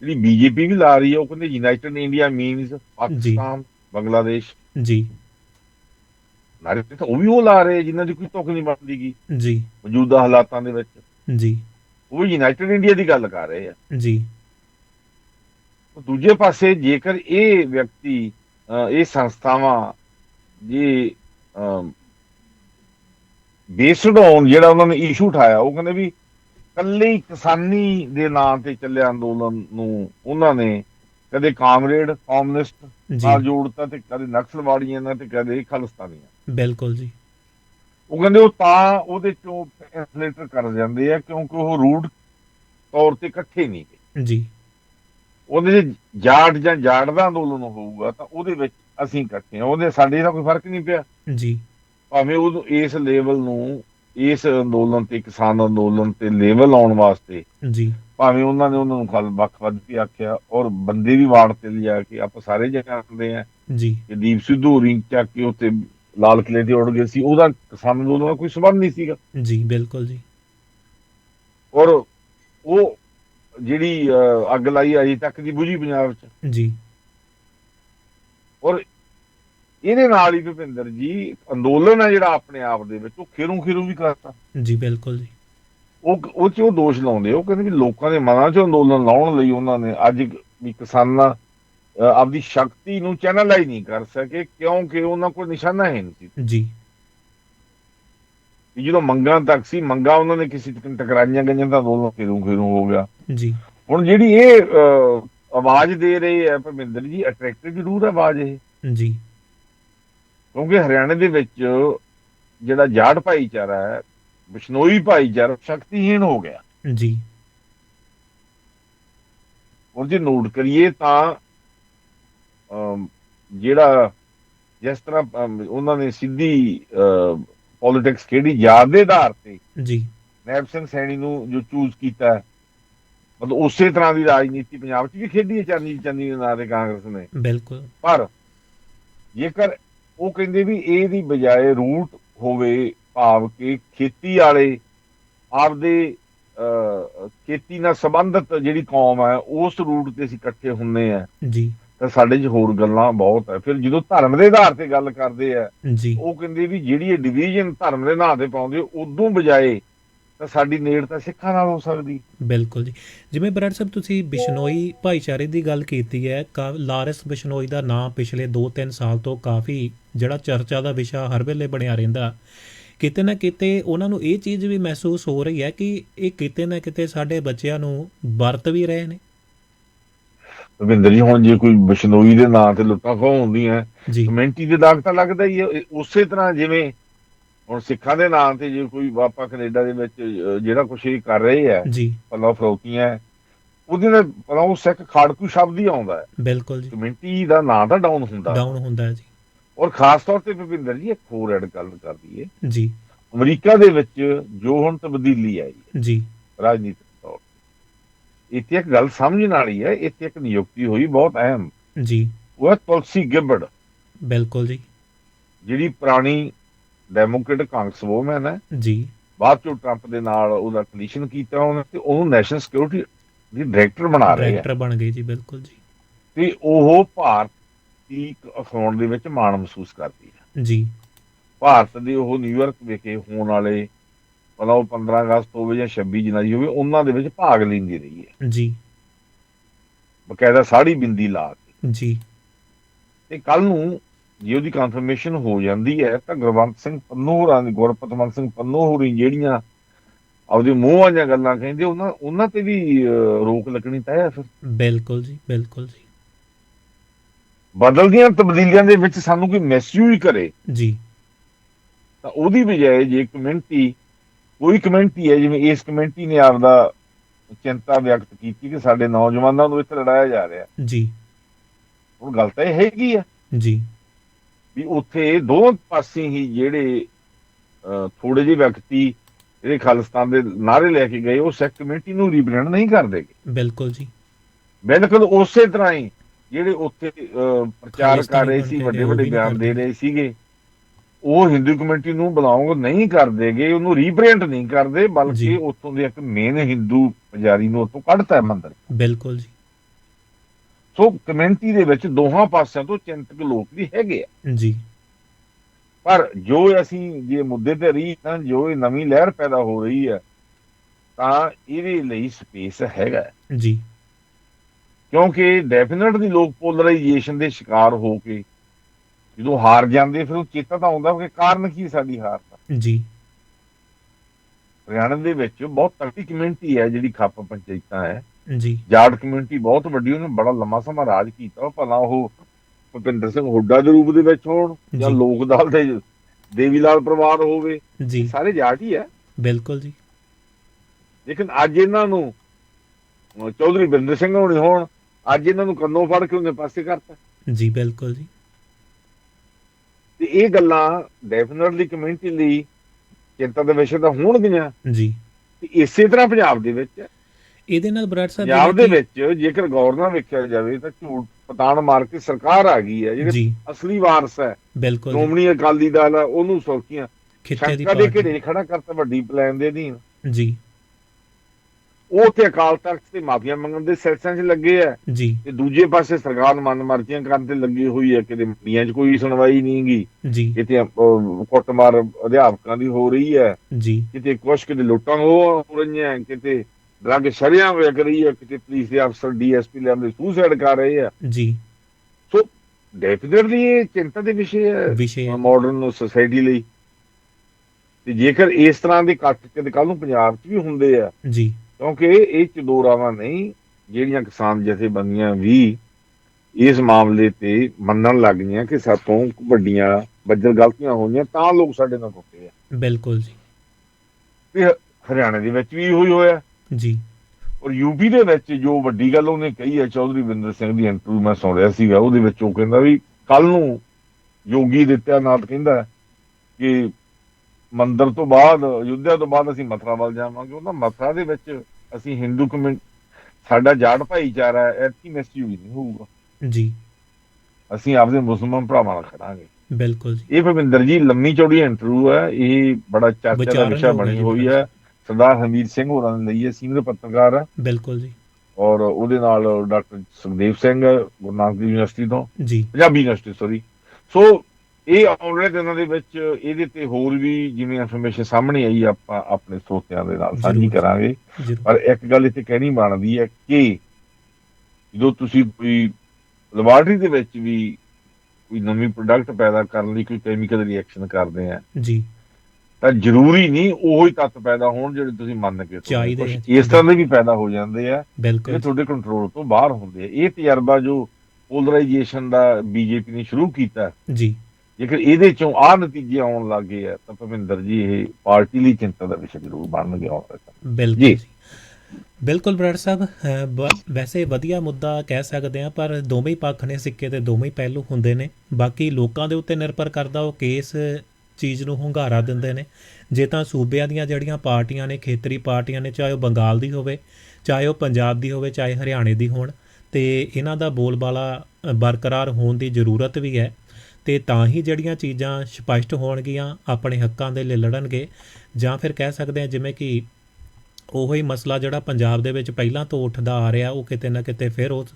ਜਿਹੜੀ ਬੀਜੇਪੀ ਵੀ ਲਾ ਰਹੀ ਹੈ ਉਹ ਕਹਿੰਦੇ united India means Pakistan Bangladesh. ਜੀ। ਨਾਰੇ ਤਾਂ ਉਹ ਵੀ ਉਹ ਲਾ ਰਹੇ ਜਿਨ੍ਹਾਂ ਦੀ ਕੋਈ ਤੁਕ ਨਹੀਂ ਬਣਦੀਗੀ। ਜੀ। ਮੌਜੂਦਾ ਹਾਲਾਤਾਂ ਦੇ ਵਿੱਚ। ਜੀ। ਉਹ ਯੂਨਾਈਟਿਡ ਇੰਡੀਆ ਦੀ ਗੱਲ ਕਰ ਰਹੇ ਆ। ਜੀ। ਦੂਜੇ ਪਾਸੇ ਜੇਕਰ ਇਹ ਵਿਅਕਤੀ ਇਹ ਸੰਸਥਾਵਾਂ ਜੇ ਬੇਸਡ ਔਨ ਜਿਹੜਾ ਉਹਨਾਂ ਨੇ ਇਸ਼ੂ ਉਠਾਇਆ ਉਹ ਕਹਿੰਦੇ ਵੀ ਕੱਲੇ ਕਿਸਾਨੀ ਦੇ ਨਾਂ ਤੇ ਚੱਲਿਆ ਅੰਦੋਲਨ ਨੂੰ ਉਹਨਾਂ ਨੇ ਕਦੇ ਕਾਮਰੇਡ ਕਮਿਊਨਿਸਟ ਨਾਲ ਜੋੜਤਾ ਤੇ ਕਦੇ ਨਕਸਲਵਾੜੀਆਂ ਨਾਲ ਤੇ ਕਦੇ ਖਾਲਿਸਤਾਨੀਆਂ ਬਿਲਕੁਲ ਜੀ। ਉਹ ਕਹਿੰਦੇ ਉਹ ਤਾਂ ਉਹਦੇ ਚੋਂ ਟ੍ਰਾਂਸਲੇਟਰ ਕਰ ਜਾਂਦੇ ਆ ਕਿਉਂਕਿ ਉਹ ਰੂਟ ਤੌਰ ਤੇ ਇਕੱਠੇ ਨਹੀਂ ਜੀ। ਉਹਦੇ ਜਾਟ ਜਾਂ ਜਾਟ ਦਾ ਅੰਦੋਲਨ ਹੋਊਗਾ ਤਾਂ ਉਹਦੇ ਵਿੱਚ ਅਸੀਂ ਇਕੱਠੇ ਹਾਂ। ਉਹਦੇ ਸਾਡੇ ਦਾ ਕੋਈ ਫ਼ਰਕ ਨਹੀਂ ਪਿਆ। ਜੀ। ਭਾਵੇਂ ਉਹ ਇਸ ਲੈਵਲ ਨੂੰ ਇਸ ਅੰਦੋਲਨ ਤੇ ਕਿਸਾਨ ਅੰਦੋਲਨ ਤੇ ਲੈਵਲ ਆਉਣ ਵਾਸਤੇ ਜੀ। ਭਾਵੇਂ ਉਹਨਾਂ ਨੇ ਉਹਨਾਂ ਨੂੰ ਖਲ ਵੱਖ-ਵੱਖ ਵੀ ਆਖਿਆ ਔਰ ਬੰਦੇ ਵੀ ਵਾਰਡ ਤੇ ਲਿਜਾ ਕੇ ਆਪਾਂ ਸਾਰੇ ਜਾਣਦੇ ਆ ਜੀ। ਕਿ ਦੀਪ ਸਿੱਧੂ ਰਿੰਗ ਚੱਕ ਕੇ ਉੱਤੇ ਲਾਲ ਕਿਲੇ ਤੇ ਉੜ ਗਏ ਸੀ। ਉਹਦਾ ਕਿਸਾਨ ਅੰਦੋਲਨ ਨਾਲ ਕੋਈ ਸੰਬੰਧ ਨਹੀਂ ਸੀਗਾ। ਜੀ ਬਿਲਕੁਲ ਜੀ। ਔਰ ਉਹ ਜਿਹੜੀ ਅੱਗ ਲਾਈ ਅਜੇ ਤੱਕ ਦੀ ਬੁਝੀ ਪੰਜਾਬ 'ਚ। ਜੀ। ਔਰ ਇਹਦੇ ਨਾਲ ਹੀ ਭੁਪਿੰਦਰ ਜੀ ਅੰਦੋਲਨ ਹੈ ਜਿਹੜਾ ਆਪਣੇ ਆਪ ਦੇ ਵਿੱਚ ਉਹ ਖੇਰੂ ਖੇਰੂ ਵੀ ਕਰਤਾ। ਜੀ ਬਿਲਕੁਲ ਜੀ। ਉਹ ਉਹ ਚ ਉਹ ਦੋਸ਼ ਲਾਉਂਦੇ ਉਹ ਕਹਿੰਦੇ ਵੀ ਲੋਕਾਂ ਦੇ ਮਨਾਂ 'ਚ ਅੰਦੋਲਨ ਲਾਉਣ ਲਈ ਉਹਨਾਂ ਨੇ ਅੱਜ ਵੀ ਕਿਸਾਨਾਂ ਆਪਦੀ ਸ਼ਕਤੀ ਨੂੰ ਚੈਨਲਾਈਜ਼ ਨਹੀਂ ਕਰ ਸਕੇ ਕਿਉਂਕਿ ਉਹਨਾਂ ਕੋਲ ਨਿਸ਼ਾਨਾ ਹੈ ਨਹੀਂ ਸੀ। ਜੀ। ਵੀ ਜਦੋਂ ਮੰਗਾਂ ਤੱਕ ਸੀ ਮੰਗਾਂ ਉਹਨਾਂ ਨੇ ਕਿਸੇ ਟਕਰਾਈਆਂ ਗਈਆਂ ਤਾਂ ਅੰਦੋਲਨ ਖੇਰੂ ਖੇਰੂ ਹੋ ਗਿਆ। ਜੀ। ਹੁਣ ਜਿਹੜੀ ਇਹ ਆਵਾਜ਼ ਦੇ ਰਹੇ ਆ ਭਵਿੰਦਰ ਜੀ ਅਟਰੈਕਟਿਵ ਜ਼ਰੂਰ ਹੈ ਆਵਾਜ਼ ਇਹ। ਜੀ। ਕਿਉਂਕਿ ਹਰਿਆਣੇ ਦੇ ਵਿੱਚ ਜਿਹੜਾ ਜਾਟ ਭਾਈਚਾਰਾ ਹੈ ਬਿਸ਼ਨੋਈ ਭਾਈਚਾਰਾ ਸ਼ਕਤੀਹੀਣ ਹੋ ਗਿਆ। ਜੀ। ਹੁਣ ਜੇ ਨੋਟ ਕਰੀਏ ਤਾਂ ਜਿਹੜਾ ਜਿਸ ਤਰ੍ਹਾਂ ਉਹਨਾਂ ਨੇ ਸਿੱਧੀ ਪੋਲਿਟਿਕਸ ਕਿਹੜੀ ਯਾਦ ਦੇ ਆਧਾਰ ਤੇ ਜੀ। ਨੈਬ ਸਿੰਘ ਸੈਣੀ ਨੂੰ ਜੋ ਚੂਜ਼ ਕੀਤਾ ਮਤਲਬ ਉਸੇ ਤਰ੍ਹਾਂ ਦੀ ਰਾਜਨੀਤੀ ਪੰਜਾਬ 'ਚ ਵੀ ਖੇਡੀ ਹੈ ਚਰਨੀ ਚੰਨੀ ਦੇ ਨਾਂ ਤੇ ਕਾਂਗਰਸ ਨੇ। ਬਿਲਕੁਲ। ਪਰ ਜੇਕਰ ਉਹ ਕਹਿੰਦੇ ਵੀ ਇਹਦੀ ਬਜਾਏ ਰੂਟ ਹੋਵੇ ਭਾਵ ਕਿ ਖੇਤੀ ਵਾਲੇ ਆਪਦੇ ਖੇਤੀ ਨਾਲ ਸੰਬੰਧਿਤ ਜਿਹੜੀ ਕੌਮ ਹੈ ਉਸ ਰੂਟ ਤੇ ਅਸੀਂ ਇਕੱਠੇ ਹੁੰਨੇ ਆ। ਜੀ। ਤਾਂ ਸਾਡੇ 'ਚ ਹੋਰ ਗੱਲਾਂ ਬਹੁਤ ਹੈ ਫਿਰ ਜਦੋਂ ਧਰਮ ਦੇ ਆਧਾਰ ਤੇ ਗੱਲ ਕਰਦੇ ਆ ਉਹ ਕਹਿੰਦੇ ਵੀ ਜਿਹੜੀ ਇਹ ਡਿਵੀਜ਼ਨ ਧਰਮ ਦੇ ਨਾਂ ਤੇ ਪਾਉਂਦੇ ਉਦੋਂ ਬਜਾਏ ਤਾਂ ਸਾਡੀ ਨੇੜਤਾ ਸਿੱਖਾਂ ਨਾਲ ਹੋ ਸਕਦੀ। ਬਿਲਕੁਲ ਜੀ। ਜਿਵੇਂ ਬਰਾੜ ਸਾਹਿਬ ਤੁਸੀਂ ਬਿਸ਼ਨੋਈ ਭਾਈਚਾਰੇ ਦੀ ਗੱਲ ਕੀਤੀ ਹੈ ਲਾਰੈਂਸ ਬਿਸ਼ਨੋਈ ਦਾ ਨਾਮ ਪਿਛਲੇ 2-3 ਸਾਲ ਤੋਂ ਕਾਫੀ ਜਿਹੜਾ ਚਰਚਾ ਦਾ ਵਿਸ਼ਾ ਹਰ ਵੇਲੇ ਬਣਿਆ ਰਹਿੰਦਾ। ਕਿਤੇ ਨਾ ਕਿਤੇ ਉਹਨਾਂ ਨੂੰ ਇਹ ਚੀਜ਼ ਵੀ ਮਹਿਸੂਸ ਹੋ ਰਹੀ ਹੈ ਕਿ ਇਹ ਕਿਤੇ ਨਾ ਕਿਤੇ ਸਾਡੇ ਬੱਚਿਆਂ ਨੂੰ ਵਰਤ ਵੀ ਰਹੇ ਨੇ। ਭਵਿੰਦਰ ਜੀ ਹੁਣ ਜੇ ਕੋਈ ਬਿਸ਼ਨੋਈ ਦੇ ਨਾਂ ਤੇ ਲੁੱਟਾਂ ਖੋਹ ਹੁੰਦੀਆਂ ਕਮੈਂਟੀ ਦੇ ਦਾਗ ਤਾਂ ਲੱਗਦਾ ਹੀ ਹੈ ਉਸੇ ਤਰ੍ਹਾਂ ਜਿਵੇਂ ਹੁਣ ਸਿੱਖਾਂ ਦੇ ਨਾਂ ਤੇ ਜੇ ਕੋਈ ਵਾਪਾ ਕੈਨੇਡਾ ਦੇ ਵਿੱਚ ਜਿਹੜਾ ਕੁਛ ਇਹ ਕਰ ਰਹੇ ਜੀ। ਪੱਲਾ ਫਰੋਤੀਆਂ ਉਹਦੇ ਨਾਲ ਪਤਾ ਉਹ ਸਿੱਖ ਖਾੜਕੂ ਸ਼ਬਦ ਹੀ ਆਉਂਦਾ ਹੈ। ਬਿਲਕੁਲ ਜੀ। ਕਮਿਊਨਿਟੀ ਦਾ ਨਾਂ ਤਾਂ ਡਾਊਨ ਹੁੰਦਾ। ਡਾਊਨ ਹੁੰਦਾ ਹੈ ਜੀ। ਔਰ ਖਾਸ ਤੌਰ ਤੇ ਭੁਪਿੰਦਰ ਜੀ ਇੱਕ ਹੋਰ ਐਡ ਗੱਲ ਕਰਦੀ ਹੈ ਜੀ। ਅਮਰੀਕਾ ਦੇ ਵਿੱਚ ਜੋ ਹੁਣ ਤਬਦੀਲੀ ਆਈ ਹੈ ਜੀ। ਰਾਜਨੀਤਿਕ ਤੌਰ ਤੇ ਇੱਥੇ ਇੱਕ ਗੱਲ ਸਮਝਣ ਵਾਲੀ ਹੈ ਇੱਥੇ ਇੱਕ ਨਿਯੁਕਤੀ ਹੋਈ ਬਹੁਤ ਅਹਿਮ। ਜੀ। ਉਹ ਹੈ ਤੁਲਸੀ ਗਿੱਬੜ। ਬਿਲਕੁਲ ਜੀ। ਜਿਹੜੀ ਪੁਰਾਣੀ ਡੈਮੋਕ੍ਰੇਟਿਕ ਕਾਂਗਰਸਵੋਮੈਨ ਹੈ। ਜੀ। ਬਾਅਦ ਚੋਂ ਟਰੰਪ ਦੇ ਨਾਲ ਉਹਦਾ ਕਲੀਸ਼ਨ ਕੀਤਾ ਉਹਨੇ ਤੇ ਉਹਨੂੰ ਨੈਸ਼ਨਲ ਸਿਕਿਉਰਿਟੀ ਦੀ ਡਾਇਰੈਕਟਰ ਬਣਾ ਰਹੇ ਆ ਡਾਇਰੈਕਟਰ ਬਣ ਗਏ ਜੀ ਬਿਲਕੁਲ ਜੀ। ਤੇ ਉਹ ਭਾਰਤ ਦੀ ਅਖਾਉਣ ਦੇ ਵਿੱਚ ਮਾਣ ਮਹਿਸੂਸ ਕਰਦੀ ਹੈ। ਜੀ। ਭਾਰਤ ਦੇ ਉਹ ਨਿਊਯਾਰਕ ਵਿਖੇ ਹੋਣ ਵਾਲੇ ਉਹ 15 ਅਗਸਤ ਹੋਵੇ ਜਾਂ 26 ਜਨਵਰੀ ਹੋਵੇ ਉਹਨਾਂ ਦੇ ਵਿੱਚ ਭਾਗ ਲੈਂਦੀ ਰਹੀ ਹੈ। ਜੀ। ਬਕਾਇਦਾ ਸਾੜੀ ਬਿੰਦੀ ਲਾ ਕੇ। ਜੀ। ਤੇ ਕੱਲ ਨੂੰ ਜੇ ਉਹਦੀ ਕਨਫਰਮੇਸ਼ਨ ਹੋ ਜਾਂਦੀ ਹੈ ਤਾਂ ਗੁਰਵੰਤ ਸਿੰਘ ਪੰਨੂ ਹੋਰਾਂ ਦੀ ਗੁਰਪਤਵੰਤ ਸਿੰਘ ਪੰਨੂ ਹੋਰੀ ਜਿਹੜੀਆਂ ਆਪਦੇ ਮੂੰਹਾਂ ਦੀਆਂ ਗੱਲਾਂ ਕਹਿੰਦੇ ਉਹਨਾਂ ਉਹਨਾਂ ਤੇ ਵੀ ਰੋਕ ਲੱਗਣੀ ਤੈਅ ਹੈ ਫਿਰ। ਬਿਲਕੁਲ ਜੀ ਬਿਲਕੁਲ ਜੀ। ਬਦਲਦੀਆਂ ਤਬਦੀਲੀਆਂ ਦੇ ਵਿੱਚ ਸਾਨੂੰ ਕੋਈ ਮਿਸਯੂਜ਼ ਕਰੇ ਜੀ। ਤਾਂ ਉਹਦੀ ਬਜਾਏ ਜੇ ਕਮਿਊਨਿਟੀ ਕੋਈ ਕਮਿਊਨਿਟੀ ਹੈ ਜਿਵੇਂ ਇਸ ਕਮਿਊਨਿਟੀ ਨੇ ਆਪਦਾ ਚਿੰਤਾ ਵਿਅਕਤ ਕੀਤੀ ਕਿ ਸਾਡੇ ਨੌਜਵਾਨਾਂ ਨੂੰ ਇੱਥੇ ਲੜਾਇਆ ਜਾ ਰਿਹਾ। ਜੀ। ਹੁਣ ਗੱਲ ਤਾਂ ਇਹ ਹੈਗੀ ਆ ਜੀ। ਵੀ ਉੱਥੇ ਦੋਵਾਂ ਪਾਸੇ ਹੀ ਜਿਹੜੇ ਥੋੜੇ ਜਿਹੇ ਵਿਅਕਤੀ ਜਿਹੜੇ ਖਾਲਿਸਤਾਨ ਦੇ ਨਾਰੇ ਲੈ ਕੇ ਗਏ ਉਹ ਸਿੱਖ ਕਮਿਊਨਿਟੀ ਨੂੰ ਰਿਪਰੈਜ਼ੈਂਟ ਨਹੀਂ ਕਰਦੇ ਬਿਲਕੁਲ ਜੀ। ਬਿਲਕੁਲ ਉਸੇ ਤਰ੍ਹਾਂ ਹੀ ਜਿਹੜੇ ਉੱਥੇ ਪ੍ਰਚਾਰ ਕਰ ਰਹੇ ਸੀ ਵੱਡੇ ਵੱਡੇ ਬਿਆਨ ਦੇ। ਰਹੇ ਸੀਗੇ। ਉਹ ਹਿੰਦੂ ਕਮਿਊਨਿਟੀ ਨੂੰ ਬਿਲੋਂਗ ਨਹੀਂ ਕਰਦੇਗੇ ਉਹਨੂੰ ਰੀਪ੍ਰੈਜ਼ੈਂਟ ਨਹੀਂ ਕਰਦੇ। ਬਲਕਿ ਉੱਥੋਂ ਦੇ ਇੱਕ ਮੇਨ ਹਿੰਦੂ ਪੁਜਾਰੀ ਨੂੰ ਉੱਥੋਂ ਕੱਢਤਾ ਹੈ ਮੰਦਰ। ਬਿਲਕੁਲ ਜੀ। ਸੋ ਕਮਿਊਨਿਟੀ ਦੇ ਵਿੱਚ ਦੋਹਾਂ ਪਾਸਿਆਂ ਤੋਂ ਚਿੰਤਕ ਲੋਕ ਵੀ ਹੈਗੇ ਆ। ਜੀ। ਪਰ ਜੋ ਅਸੀਂ ਜੇ ਮੁੱਦੇ ਤੇ ਰਹੀ ਤਾਂ ਜੋ ਇਹ ਨਵੀਂ ਲਹਿਰ ਪੈਦਾ ਹੋ ਰਹੀ ਹੈ ਤਾਂ ਇਹਦੇ ਲਈ ਸਪੇਸ ਹੈਗਾ। ਜੀ। ਕਿਉਂਕਿ ਡੈਫੀਨਿਟਲੀ ਲੋਕ ਪੋਲਰਾਈਜੇਸ਼ਨ ਦੇ ਸ਼ਿਕਾਰ ਹੋ ਕੇ ਜਦੋਂ ਹਾਰ ਜਾਂਦੇ ਫਿਰ ਉਹ ਚੇਤਾ ਤਾਂ ਆਉਂਦਾ ਕਿ ਕਾਰਨ ਕੀ ਸਾਡੀ ਹਾਰ ਦਾ। ਜੀ। ਹਰਿਆਣਾ ਦੇ ਵਿੱਚ ਬਹੁਤ ਤਕੜੀ ਕਮਿਊਨਿਟੀ ਹੈ ਜਿਹੜੀ ਖੱਪ ਪੰਚਾਇਤਾਂ ਹੈ। ਜੀ। ਜਾਟ ਕਮਿਊਨਿਟੀ ਬਹੁਤ ਵੱਡੀ ਉਹਨੇ ਬੜਾ ਲੰਮਾ ਸਮਾਂ ਰਾਜ ਕੀਤਾ। ਭਲਾ ਉਹ ਭੁਪਿੰਦਰ ਸਿੰਘ ਹੁੱਡਾ ਦੇ ਰੂਪ ਦੇ ਵਿੱਚ ਹੋਣ ਜਾਂ ਜੀ। ਲੋਕ ਦਲ ਦੇ ਦੇਵੀ ਲਾਲ ਪਰਿਵਾਰ ਹੋਵੇ। ਜੀ। ਸਾਰੇ ਜਾਟ ਹੀ ਹੈ। ਬਿਲਕੁਲ ਜੀ। ਲੇਕਿਨ ਅੱਜ ਇਹਨਾਂ ਨੂੰ ਚੌਧਰੀ ਬਿੰਦਰ ਸਿੰਘ ਹੋਣੀ ਹੋਣ ਅੱਜ ਇਹਨਾਂ ਨੂੰ ਕੰਨੋਂ ਫੜ ਕੇ ਉਹਨੇ ਪਾਸੇ ਕਰਤਾ। ਜੀ ਬਿਲਕੁਲ ਜੀ। ਤੇ ਇਹ ਗੱਲਾਂ ਡੈਫੀਨਿਟਲੀ ਕਮਿਊਨਿਟੀ ਲਈ ਚਿੰਤਾ ਦੇ ਵਿਸ਼ੇ ਤਾਂ ਹੋਣਗੀਆਂ ਜੀ। ਤੇ ਇਸੇ ਤਰ੍ਹਾਂ ਪੰਜਾਬ ਦੇ ਵਿੱਚ ਇਹਦੇ ਨਾਲ ਬਰਾੜ ਸਾਹਿਬ ਪੰਜਾਬ ਦੇ ਵਿੱਚ ਜੇਕਰ ਗੌਰ ਨਾਲ ਵੇਖਿਆ ਜਾਵੇ ਤਾਂ ਝੂਠ ਪਤਾਣ ਮਾਰ ਕੇ ਸਰਕਾਰ ਆ ਗਈ ਹੈ ਜਿਹੜੇ ਅਸਲੀ ਵਾਰਸ ਹੈ। ਬਿਲਕੁਲ ਸ਼੍ਰੋਮਣੀ ਅਕਾਲੀ ਦਲ ਉਹਨੂੰ ਸੌਖੀਆਂ ਖਿੱਤੇ ਦੀ ਖੜਾ ਕਰਤਾ ਵੱਡੀ ਪਲਾਨ ਦੇ ਅਧੀਨ। ਜੀ। ਉਹ ਤੇ ਅਕਾਲ ਤਖਤ ਤੇ ਮਾਫੀਆ ਮੰਗਣ ਦੇ ਸਿਲਸਿਲੇ 'ਚ ਲੱਗੇ ਆ। ਜੀ। ਤੇ ਦੂਜੇ ਪਾਸੇ ਸਰਕਾਰ ਮਨਮਰਜ਼ੀਆਂ ਕਰਨ ਤੇ ਲੱਗੀ ਹੋਈ ਹੈ ਕਿਤੇ ਮੰਡੀਆਂ 'ਚ ਕੋਈ ਸੁਣਵਾਈ ਨਹੀਂਗੀ ਜੀ। ਕਿਤੇ ਕੁੱਟਮਾਰ ਅਧਿਆਪਕਾਂ ਦੀ ਹੋ ਰਹੀ ਹੈ ਜੀ। ਕਿਤੇ ਕੁਛ ਕਿਤੇ ਲੁੱਟਾਂ ਹੋ ਰਹੀਆਂ ਕਿਤੇ ਡਰੱਗ ਸ਼ਰਿਆਂ ਵਿਕ ਰਹੀ ਹੈ ਕਿਤੇ ਪੁਲਿਸ ਦੇ ਅਫਸਰ ਡੀਐਸਪੀ ਲੈਵਲ ਦੇ ਸੁਸਾਈਡ ਕਰ ਰਹੇ ਆ। ਜੀ। ਡੈਫੀਨਿਟਲੀ ਇਹ ਚਿੰਤਾ ਦੇ ਵਿਸ਼ੇ ਹੈ ਵਿਸ਼ੇ ਹੈ। ਮਾਡਰਨ ਸੋਸਾਇਟੀ ਲਈ। ਤੇ ਜੇਕਰ ਇਸ ਤਰ੍ਹਾਂ ਦੇ ਕੱਟ ਕਿਤੇ ਕੱਲ ਨੂੰ ਪੰਜਾਬ 'ਚ ਵੀ ਹੁੰਦੇ ਆ ਜੀ। ਕਿਉਂਕਿ ਇਹ ਚ ਦੋ ਰਾਵਾਂ ਨਹੀਂ ਜਿਹੜੀਆਂ ਕਿਸਾਨ ਜਥੇਬੰਦੀਆਂ ਵੀ ਇਸ ਮਾਮਲੇ ਤੇ ਮੰਨਣ ਲੱਗ ਗਈਆਂ ਕਿ ਸਾਤੋਂ ਵੱਡੀਆਂ ਵੱਜਰ ਗਲਤੀਆਂ ਹੋਈਆਂ ਤਾਂ ਲੋਕ ਸਾਡੇ ਨਾਲ ਟੁੱਟੇ ਆ। ਬਿਲਕੁਲ ਜੀ। ਤੇ ਹਰਿਆਣਾ ਦੇ ਵਿੱਚ ਵੀ ਇਹੋ ਹੀ ਹੋਇਆ। ਜੀ। ਔਰ ਯੂਪੀ ਦੇ ਵਿੱਚ ਜੋ ਵੱਡੀ ਗੱਲ ਉਹਨੇ ਕਹੀ ਹੈ ਚੌਧਰੀ ਬਿੰਦਰ ਸਿੰਘ ਦੀ ਇੰਟਰਵਿਊ ਮੈਂ ਸੁਣ ਰਿਹਾ ਸੀਗਾ ਉਹਦੇ ਵਿੱਚ ਉਹ ਕਹਿੰਦਾ ਵੀ ਕੱਲ ਨੂੰ ਯੋਗੀ ਦਿੱਤਿਆਨਾਥ ਕਹਿੰਦਾ ਕਿ ਮੰਦਰ ਤੋਂ ਬਾਅਦ ਅਯੁੱਧਿਆ ਤੋਂ ਬਾਅਦ ਅਸੀਂ ਮਥੁਰਾ ਵੱਲ ਜਾਵਾਂਗੇ। ਉਹਨਾਂ ਮਥੁਰਾ ਦੇ ਵਿੱਚ ਅਸੀਂ ਹਿੰਦੂ ਕਮਿਊਨਿਟੀ ਸਾਡਾ ਜਾਟ ਭਾਈਚਾਰਾ ਹੈ ਐਤਕੀ ਮਿਸਯੂਜ਼ ਨਹੀਂ ਹੋਊਗਾ। ਜੀ। ਅਸੀਂ ਆਪਦੇ ਮੁਸਲਮਾਨ ਭਰਾਵਾਂ ਨਾਲ ਖੜਾਂਗੇ। ਬਿਲਕੁਲ ਜੀ। ਇਹ ਭਵਿੰਦਰ ਜੀ ਲੰਮੀ ਚੌੜੀ ਇੰਟਰਵਿਊ ਹੈ। ਇਹ ਬੜਾ ਚਰਚਾ ਦਾ ਵਿਸ਼ਾ ਬਣੀ ਹੋਈ। ਹੈ। ਸਰਦਾਰ ਹਮੀਦ ਸਿੰਘ ਹੋਰਾਂ ਨੇ ਲਈ ਹੈ ਸੀਨੀਅਰ ਪੱਤਰਕਾਰ ਹੈ। ਬਿਲਕੁਲ ਜੀ। ਔਰ ਉਹਦੇ ਨਾਲ ਡਾਕਟਰ ਸੁਖਦੇਵ ਸਿੰਘ ਗੁਰੂ ਨਾਨਕ ਦੇਵ ਯੂਨੀਵਰਸਿਟੀ ਤੋਂ। ਜੀ। ਪੰਜਾਬੀ ਯੂਨੀਵਰਸਿਟੀ ਸੌਰੀ ਸੋ ਇਹ ਆਉਣ ਵਾਲੇ ਦਿਨਾਂ ਦੇ ਵਿੱਚ ਇਹਦੇ ਤੇ ਹੋਰ ਵੀ ਜਿਵੇਂ ਇਨਫੋਰਮੇਸ਼ਨ ਸਾਹਮਣੇ ਆਈ ਆਪਾਂ ਆਪਣੇ ਸਰੋਤਿਆਂ ਦੇ ਨਾਲ ਸਾਂਝੀ। ਕਰਾਂਗੇ ਪਰ ਇੱਕ ਗੱਲ ਇੱਥੇ ਕਹਿਣੀ ਬਣਦੀ ਹੈ ਕਿ ਜਦੋਂ ਤੁਸੀਂ ਕੋਈ ਲੈਬਾਰਟਰੀ ਦੇ ਵਿੱਚ ਵੀ ਕੋਈ ਨਵੀਂ ਪ੍ਰੋਡਕਟ ਪੈਦਾ ਕਰਨ ਲਈ ਕੋਈ ਕੈਮੀਕਲ ਰਿਐਕਸ਼ਨ ਕਰਦੇ ਆ ਜੀ ਤਾਂ ਜ਼ਰੂਰੀ ਨਹੀਂ ਉਹੋ ਹੀ ਤੱਤ ਪੈਦਾ ਹੋਣ ਜਿਹੜੇ ਤੁਸੀਂ ਮੰਨ ਕੇ। ਚਾਹੀਦੇ। ਇਸ ਤਰ੍ਹਾਂ ਦੇ ਵੀ ਪੈਦਾ ਹੋ ਜਾਂਦੇ ਆ ਜਿਹੜੇ ਤੁਹਾਡੇ ਕੰਟਰੋਲ ਤੋਂ ਬਾਹਰ ਹੁੰਦੇ ਆ ਇਹ ਤਜਰਬਾ ਜੋ ਪੋਲਰਾਈਜੇਸ਼ਨ ਦਾ ਬੀਜੇਪੀ ਨੇ ਸ਼ੁਰੂ ਕੀਤਾ ਜੀ ਜੇਕਰ ਇਹਦੇ ਚੋਂ ਆਹ ਨਤੀਜੇ ਆਉਣ ਲੱਗੇ ਆ ਤਾਂ ਭਵਿੰਦਰ ਜੀ ਇਹ ਪਾਰਟੀ ਲਈ ਚਿੰਤਾ ਦਾ ਵਿਸ਼ਾ ਜ਼ਰੂਰ ਬਣਨਗੇ ਆਉਣ ਵਾਲੇ। ਬਿਲਕੁਲ ਜੀ। ਬਿਲਕੁਲ ਬਰਾੜ ਸਾਹਿਬ ਵੈਸੇ ਵਧੀਆ ਮੁੱਦਾ ਕਹਿ ਸਕਦੇ ਆ ਪਰ ਦੋਵੇਂ ਹੀ ਪੱਖ ਨੇ ਸਿੱਕੇ ਦੇ ਦੋਵੇਂ ਹੀ ਪਹਿਲੂ ਹੁੰਦੇ ਨੇ ਬਾਕੀ ਲੋਕਾਂ ਦੇ ਉੱਤੇ ਨਿਰਭਰ ਕਰਦਾ ਉਹ ਕਿਸ ਚੀਜ਼ ਨੂੰ ਹੁੰਗਾਰਾ ਦਿੰਦੇ ਨੇ ਜੇ ਤਾਂ ਸੂਬਿਆਂ ਦੀਆਂ ਜਿਹੜੀਆਂ ਪਾਰਟੀਆਂ ਨੇ ਖੇਤਰੀ ਪਾਰਟੀਆਂ ਨੇ ਚਾਹੇ ਉਹ ਬੰਗਾਲ ਦੀ ਹੋਵੇ ਚਾਹੇ ਉਹ ਪੰਜਾਬ ਦੀ ਹੋਵੇ ਚਾਹੇ ਹਰਿਆਣੇ ਦੀ ਹੋਣ ਤੇ ਇਹਨਾਂ ਦਾ ਬੋਲਬਾਲਾ ਬਰਕਰਾਰ ਹੋਣ ਦੀ ਜ਼ਰੂਰਤ ਵੀ ਹੈ ਤੇ ਤਾਂ ਹੀ ਜਿਹੜੀਆਂ ਚੀਜ਼ਾਂ ਸਪਸ਼ਟ ਹੋਣਗੀਆਂ, ਆਪਣੇ ਹੱਕਾਂ ਦੇ ਲਈ ਲੜਨਗੇ, ਜਾਂ ਫਿਰ ਕਹਿ ਸਕਦੇ ਆ ਜਿਵੇਂ ਕਿ ਉਹੋ ਹੀ ਮਸਲਾ ਜਿਹੜਾ ਪੰਜਾਬ ਦੇ ਵਿੱਚ ਪਹਿਲਾਂ ਤੋਂ ਉੱਠਦਾ ਆ ਰਿਹਾ, ਉਹ ਕਿਤੇ ਨਾ ਕਿਤੇ ਫਿਰ ਉਸ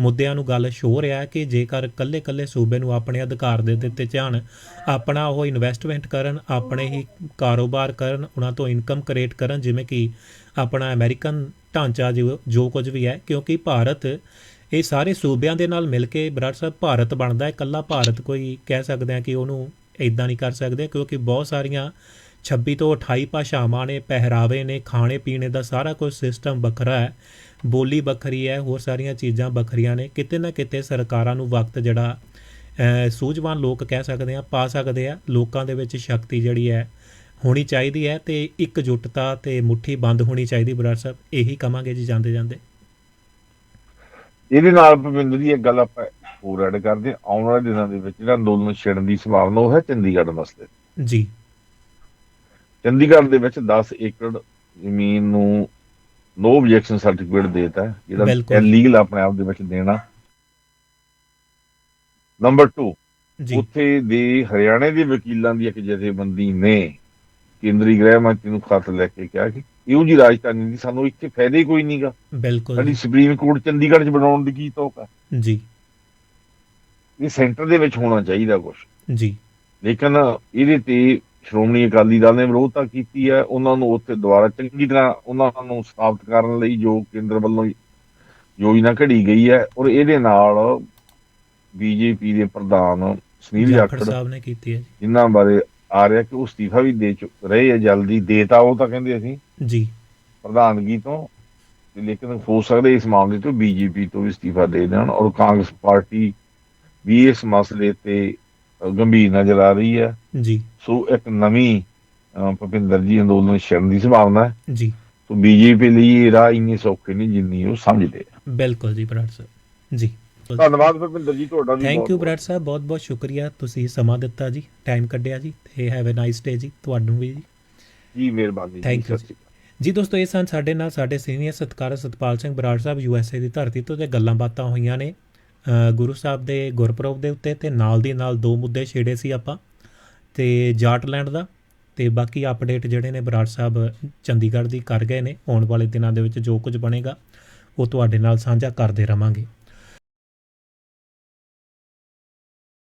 ਮੁੱਦਿਆਂ ਨੂੰ ਗੱਲ ਸ਼ੋ ਰਿਹਾ ਕਿ ਜੇਕਰ ਕੱਲੇ-ਕੱਲੇ ਸੂਬੇ ਨੂੰ ਆਪਣੇ ਅਧਿਕਾਰ ਦੇ ਦਿੱਤੇ ਜਾਣ, ਆਪਣਾ ਉਹ ਇਨਵੈਸਟਮੈਂਟ ਕਰਨ, ਆਪਣੇ ਹੀ ਕਾਰੋਬਾਰ ਕਰਨ, ਉਹਨਾਂ ਤੋਂ ਇਨਕਮ ਕ੍ਰੀਏਟ ਕਰਨ, ਜਿਵੇਂ ਕਿ ਆਪਣਾ ਅਮਰੀਕਨ ਢਾਂਚਾ ਜੋ ਜੋ ਕੁਝ ਵੀ ਹੈ, ਕਿਉਂਕਿ ਭਾਰਤ ਇਹ ਸਾਰੇ ਸੂਬਿਆਂ ਦੇ ਨਾਲ ਮਿਲ ਕੇ ਬਰਾੜ ਸਾਹਿਬ ਭਾਰਤ ਬਣਦਾ ਹੈ। ਇਕੱਲਾ ਭਾਰਤ ਕੋਈ ਕਹਿ ਸਕਦੇ ਆ ਕਿ ਉਹਨੂੰ ਇਦਾਂ ਨਹੀਂ ਕਰ ਸਕਦੇ, ਕਿਉਂਕਿ ਬਹੁਤ ਸਾਰੀਆਂ 26 ਤੋਂ 28 ਭਾਸ਼ਾਵਾਂ ਨੇ, ਪਹਿਰਾਵੇ ਨੇ, ਖਾਣੇ ਪੀਣੇ ਦਾ ਸਾਰਾ ਕੁਝ ਸਿਸਟਮ ਵੱਖਰਾ ਹੈ, ਬੋਲੀ ਵੱਖਰੀ ਹੈ, ਹੋਰ ਸਾਰੀਆਂ ਚੀਜ਼ਾਂ ਵੱਖਰੀਆਂ ਨੇ। ਕਿਤੇ ਨਾ ਕਿਤੇ ਸਰਕਾਰਾਂ ਨੂੰ ਵਕਤ ਜਿਹੜਾ ਸੂਝਵਾਨ ਲੋਕ ਕਹਿ ਸਕਦੇ ਆ ਪਾ ਸਕਦੇ ਆ। ਲੋਕਾਂ ਦੇ ਵਿੱਚ ਸ਼ਕਤੀ ਜਿਹੜੀ ਹੈ, ਹੋਣੀ ਚਾਹੀਦੀ ਹੈ ਤੇ ਇਕਜੁੱਟਤਾ ਤੇ ਮੁੱਠੀ ਬੰਦ ਹੋਣੀ ਚਾਹੀਦੀ ਬਰਾੜ ਸਾਹਿਬ। ਇਹੀ ਕਹਾਂਗੇ ਜੀ ਜਾਂਦੇ ਜਾਂਦੇ ਇਹਦੇ ਨਾਲ ਭਵਿੰਦਰ ਜੀ ਇੱਕ ਗੱਲ ਆਪਾਂ ਹੋਰ ਐਡ ਕਰਦੇ ਆਉਣ ਵਾਲੇ ਦਿਨਾਂ ਦੇ ਵਿੱਚ ਜਿਹੜਾ ਅੰਦੋਲਨ ਛਿੜਨ ਦੀ ਸੰਭਾਵਨਾ ਉਹ ਹੈ ਚੰਡੀਗੜ੍ਹ ਮਸਲੇ ਜੀ। ਚੰਡੀਗੜ੍ਹ ਦੇ ਵਿੱਚ 10 ਏਕੜ ਜ਼ਮੀਨ ਨੂੰ ਨੋ ਆਬਜੈਕਸ਼ਨ ਸਰਟੀਫਿਕੇਟ ਦੇਤਾ ਹੈ, ਜਿਹੜਾ। ਇਲੀਗਲ ਆਪਣੇ ਆਪ ਦੇ ਵਿੱਚ ਦੇਣਾ। ਨੰਬਰ 2 ਜੀ। ਉੱਥੇ ਦੇ ਹਰਿਆਣੇ ਦੇ ਵਕੀਲਾਂ ਦੀ ਇੱਕ ਜਥੇਬੰਦੀ ਨੇ ਕੇਂਦਰੀ ਗ੍ਰਹਿ ਮੰਤਰੀ ਨੂੰ ਖਤ ਲੈ ਕੇ ਕਿਹਾ ਕਿ ਇਹੋ ਜੀ ਰਾਜਧਾਨੀ ਦੀ ਸਾਨੂੰ ਇੱਥੇ ਫਾਇਦਾ ਹੀ ਕੋਈ ਨਹੀਂਗਾ। ਬਿਲਕੁਲ ਸਾਡੀ ਸੁਪਰੀਮ ਕੋਰਟ ਚੰਡੀਗੜ੍ਹ 'ਚ ਬਣਾਉਣ ਦੀ ਕੀ ਤੋਕ ਹੈ ਜੀ। ਇਹ ਸੈਂਟਰ ਦੇ ਵਿੱਚ ਹੋਣਾ ਚਾਹੀਦਾ ਕੁਝ ਜੀ। ਲੇਕਿਨ ਇਹਦੇ ਤੇ ਸ਼੍ਰੋਮਣੀ ਅਕਾਲੀ ਦਲ ਨੇ ਵਿਰੋਧਤਾ ਕੀਤੀ ਹੈ ਉਹਨਾਂ ਨੂੰ ਉੱਥੇ ਦੁਬਾਰਾ ਚੰਗੀ ਤਰ੍ਹਾਂ ਉਹਨਾਂ ਨੂੰ ਸਥਾਪਿਤ ਕਰਨ ਲਈ ਜੋ ਕੇਂਦਰ ਵੱਲੋਂ ਯੋਜਨਾ ਘੜੀ ਗਈ ਹੈ ਔਰ ਇਹਦੇ ਨਾਲ ਬੀਜੇਪੀ ਦੇ ਪ੍ਰਧਾਨ ਸੁਨੀਲ ਜਾਖੜ ਸਾਹਿਬ ਨੇ ਕੀਤੀ ਹੈ ਜੀ। ਜਿਨ੍ਹਾਂ ਬਾਰੇ ਆ ਰਿਹਾ ਕਿ ਉਹ ਅਸਤੀਫਾ ਵੀ ਦੇ ਰਹੇ ਆ ਜਲਦੀ ਦੇਤਾ ਉਹ ਤਾਂ ਕਹਿੰਦੇ ਅਸੀਂ। ਜੀ। ਪ੍ਰਧਾਨਗੀ ਤੋਂ ਲੇਕਿਨ ਹੋ ਸਕਦਾ ਇਸ ਮਾਮਲੇ ਤੋਂ ਬੀਜੇਪੀ ਤੋਂ ਵੀ ਅਸਤੀਫਾ ਦੇ ਦੇਣ ਔਰ ਕਾਂਗਰਸ ਪਾਰਟੀ ਵੀ ਇਸ ਮਸਲੇ ਤੇ ਗੰਭੀਰ ਨਜ਼ਰ ਆ ਰਹੀ ਹੈ। ਜੀ। ਸੋ ਇੱਕ ਨਵੀਂ ਭੁਪਿੰਦਰ ਜੀ ਅੰਦੋਲਨ ਛਿੜਨ ਦੀ ਸੰਭਾਵਨਾ ਹੈ। ਜੀ। ਸੋ ਬੀਜੇਪੀ ਲਈ ਇਹ ਰਾਹ ਇੰਨੀ ਸੌਖੀ ਨਹੀਂ ਜਿੰਨੀ ਉਹ ਸਮਝਦੇ ਆ। ਬਿਲਕੁਲ ਜੀ ਬਰਾੜ ਸਾਹਿਬ। ਜੀ। ਧੰਨਵਾਦ ਭੁਪਿੰਦਰ ਜੀ ਤੁਹਾਡਾ ਵੀ ਥੈਂਕ ਯੂ। ਬਰਾੜ ਸਾਹਿਬ ਬਹੁਤ ਬਹੁਤ ਸ਼ੁਕਰੀਆ। ਤੁਸੀਂ ਸਮਾਂ ਦਿੱਤਾ ਜੀ ਟਾਈਮ ਕੱਢਿਆ ਜੀ ਤੇ ਹੈਵ ਅ ਨਾਈਸ ਡੇ ਜੀ ਤੁਹਾਨੂੰ ਵੀ ਜੀ। ਜੀ ਮਿਹਰਬਾਨੀ ਸ਼੍ਰੀ ਅਕਾਲ। ਜੀ ਦੋਸਤੋ ਇਹ ਸਨ ਸਾਡੇ ਨਾਲ ਸਾਡੇ senior ਸਤਿਕਾਰਤ Satpal Singh Brar Sahib U S A ਦੀ ਧਰਤੀ ਤੋਂ ਤੇ ਗੱਲਾਂ ਬਾਤਾਂ ਹੋਈਆਂ ਨੇ ਗੁਰੂ ਸਾਹਿਬ ਦੇ ਗੁਰਪੁਰਬ ਦੇ ਉੱਤੇ ਤੇ ਨਾਲ ਦੀ ਨਾਲ ਦੋ ਮੁੱਦੇ ਛੇੜੇ ਸੀ ਆਪਾਂ ਤੇ ਜਾਟਲੈਂਡ ਦਾ ਤੇ ਬਾਕੀ ਅਪਡੇਟ ਜਿਹੜੇ ਨੇ ਬਰਾੜ ਸਾਹਿਬ ਚੰਡੀਗੜ੍ਹ ਦੀ ਕਰ ਗਏ ਨੇ ਆਉਣ ਵਾਲੇ ਦਿਨਾਂ ਦੇ ਵਿੱਚ ਜੋ ਕੁਝ ਬਣੇਗਾ ਉਹ ਤੁਹਾਡੇ ਨਾਲ ਸਾਂਝਾ ਕਰਦੇ ਰਵਾਂਗੇ।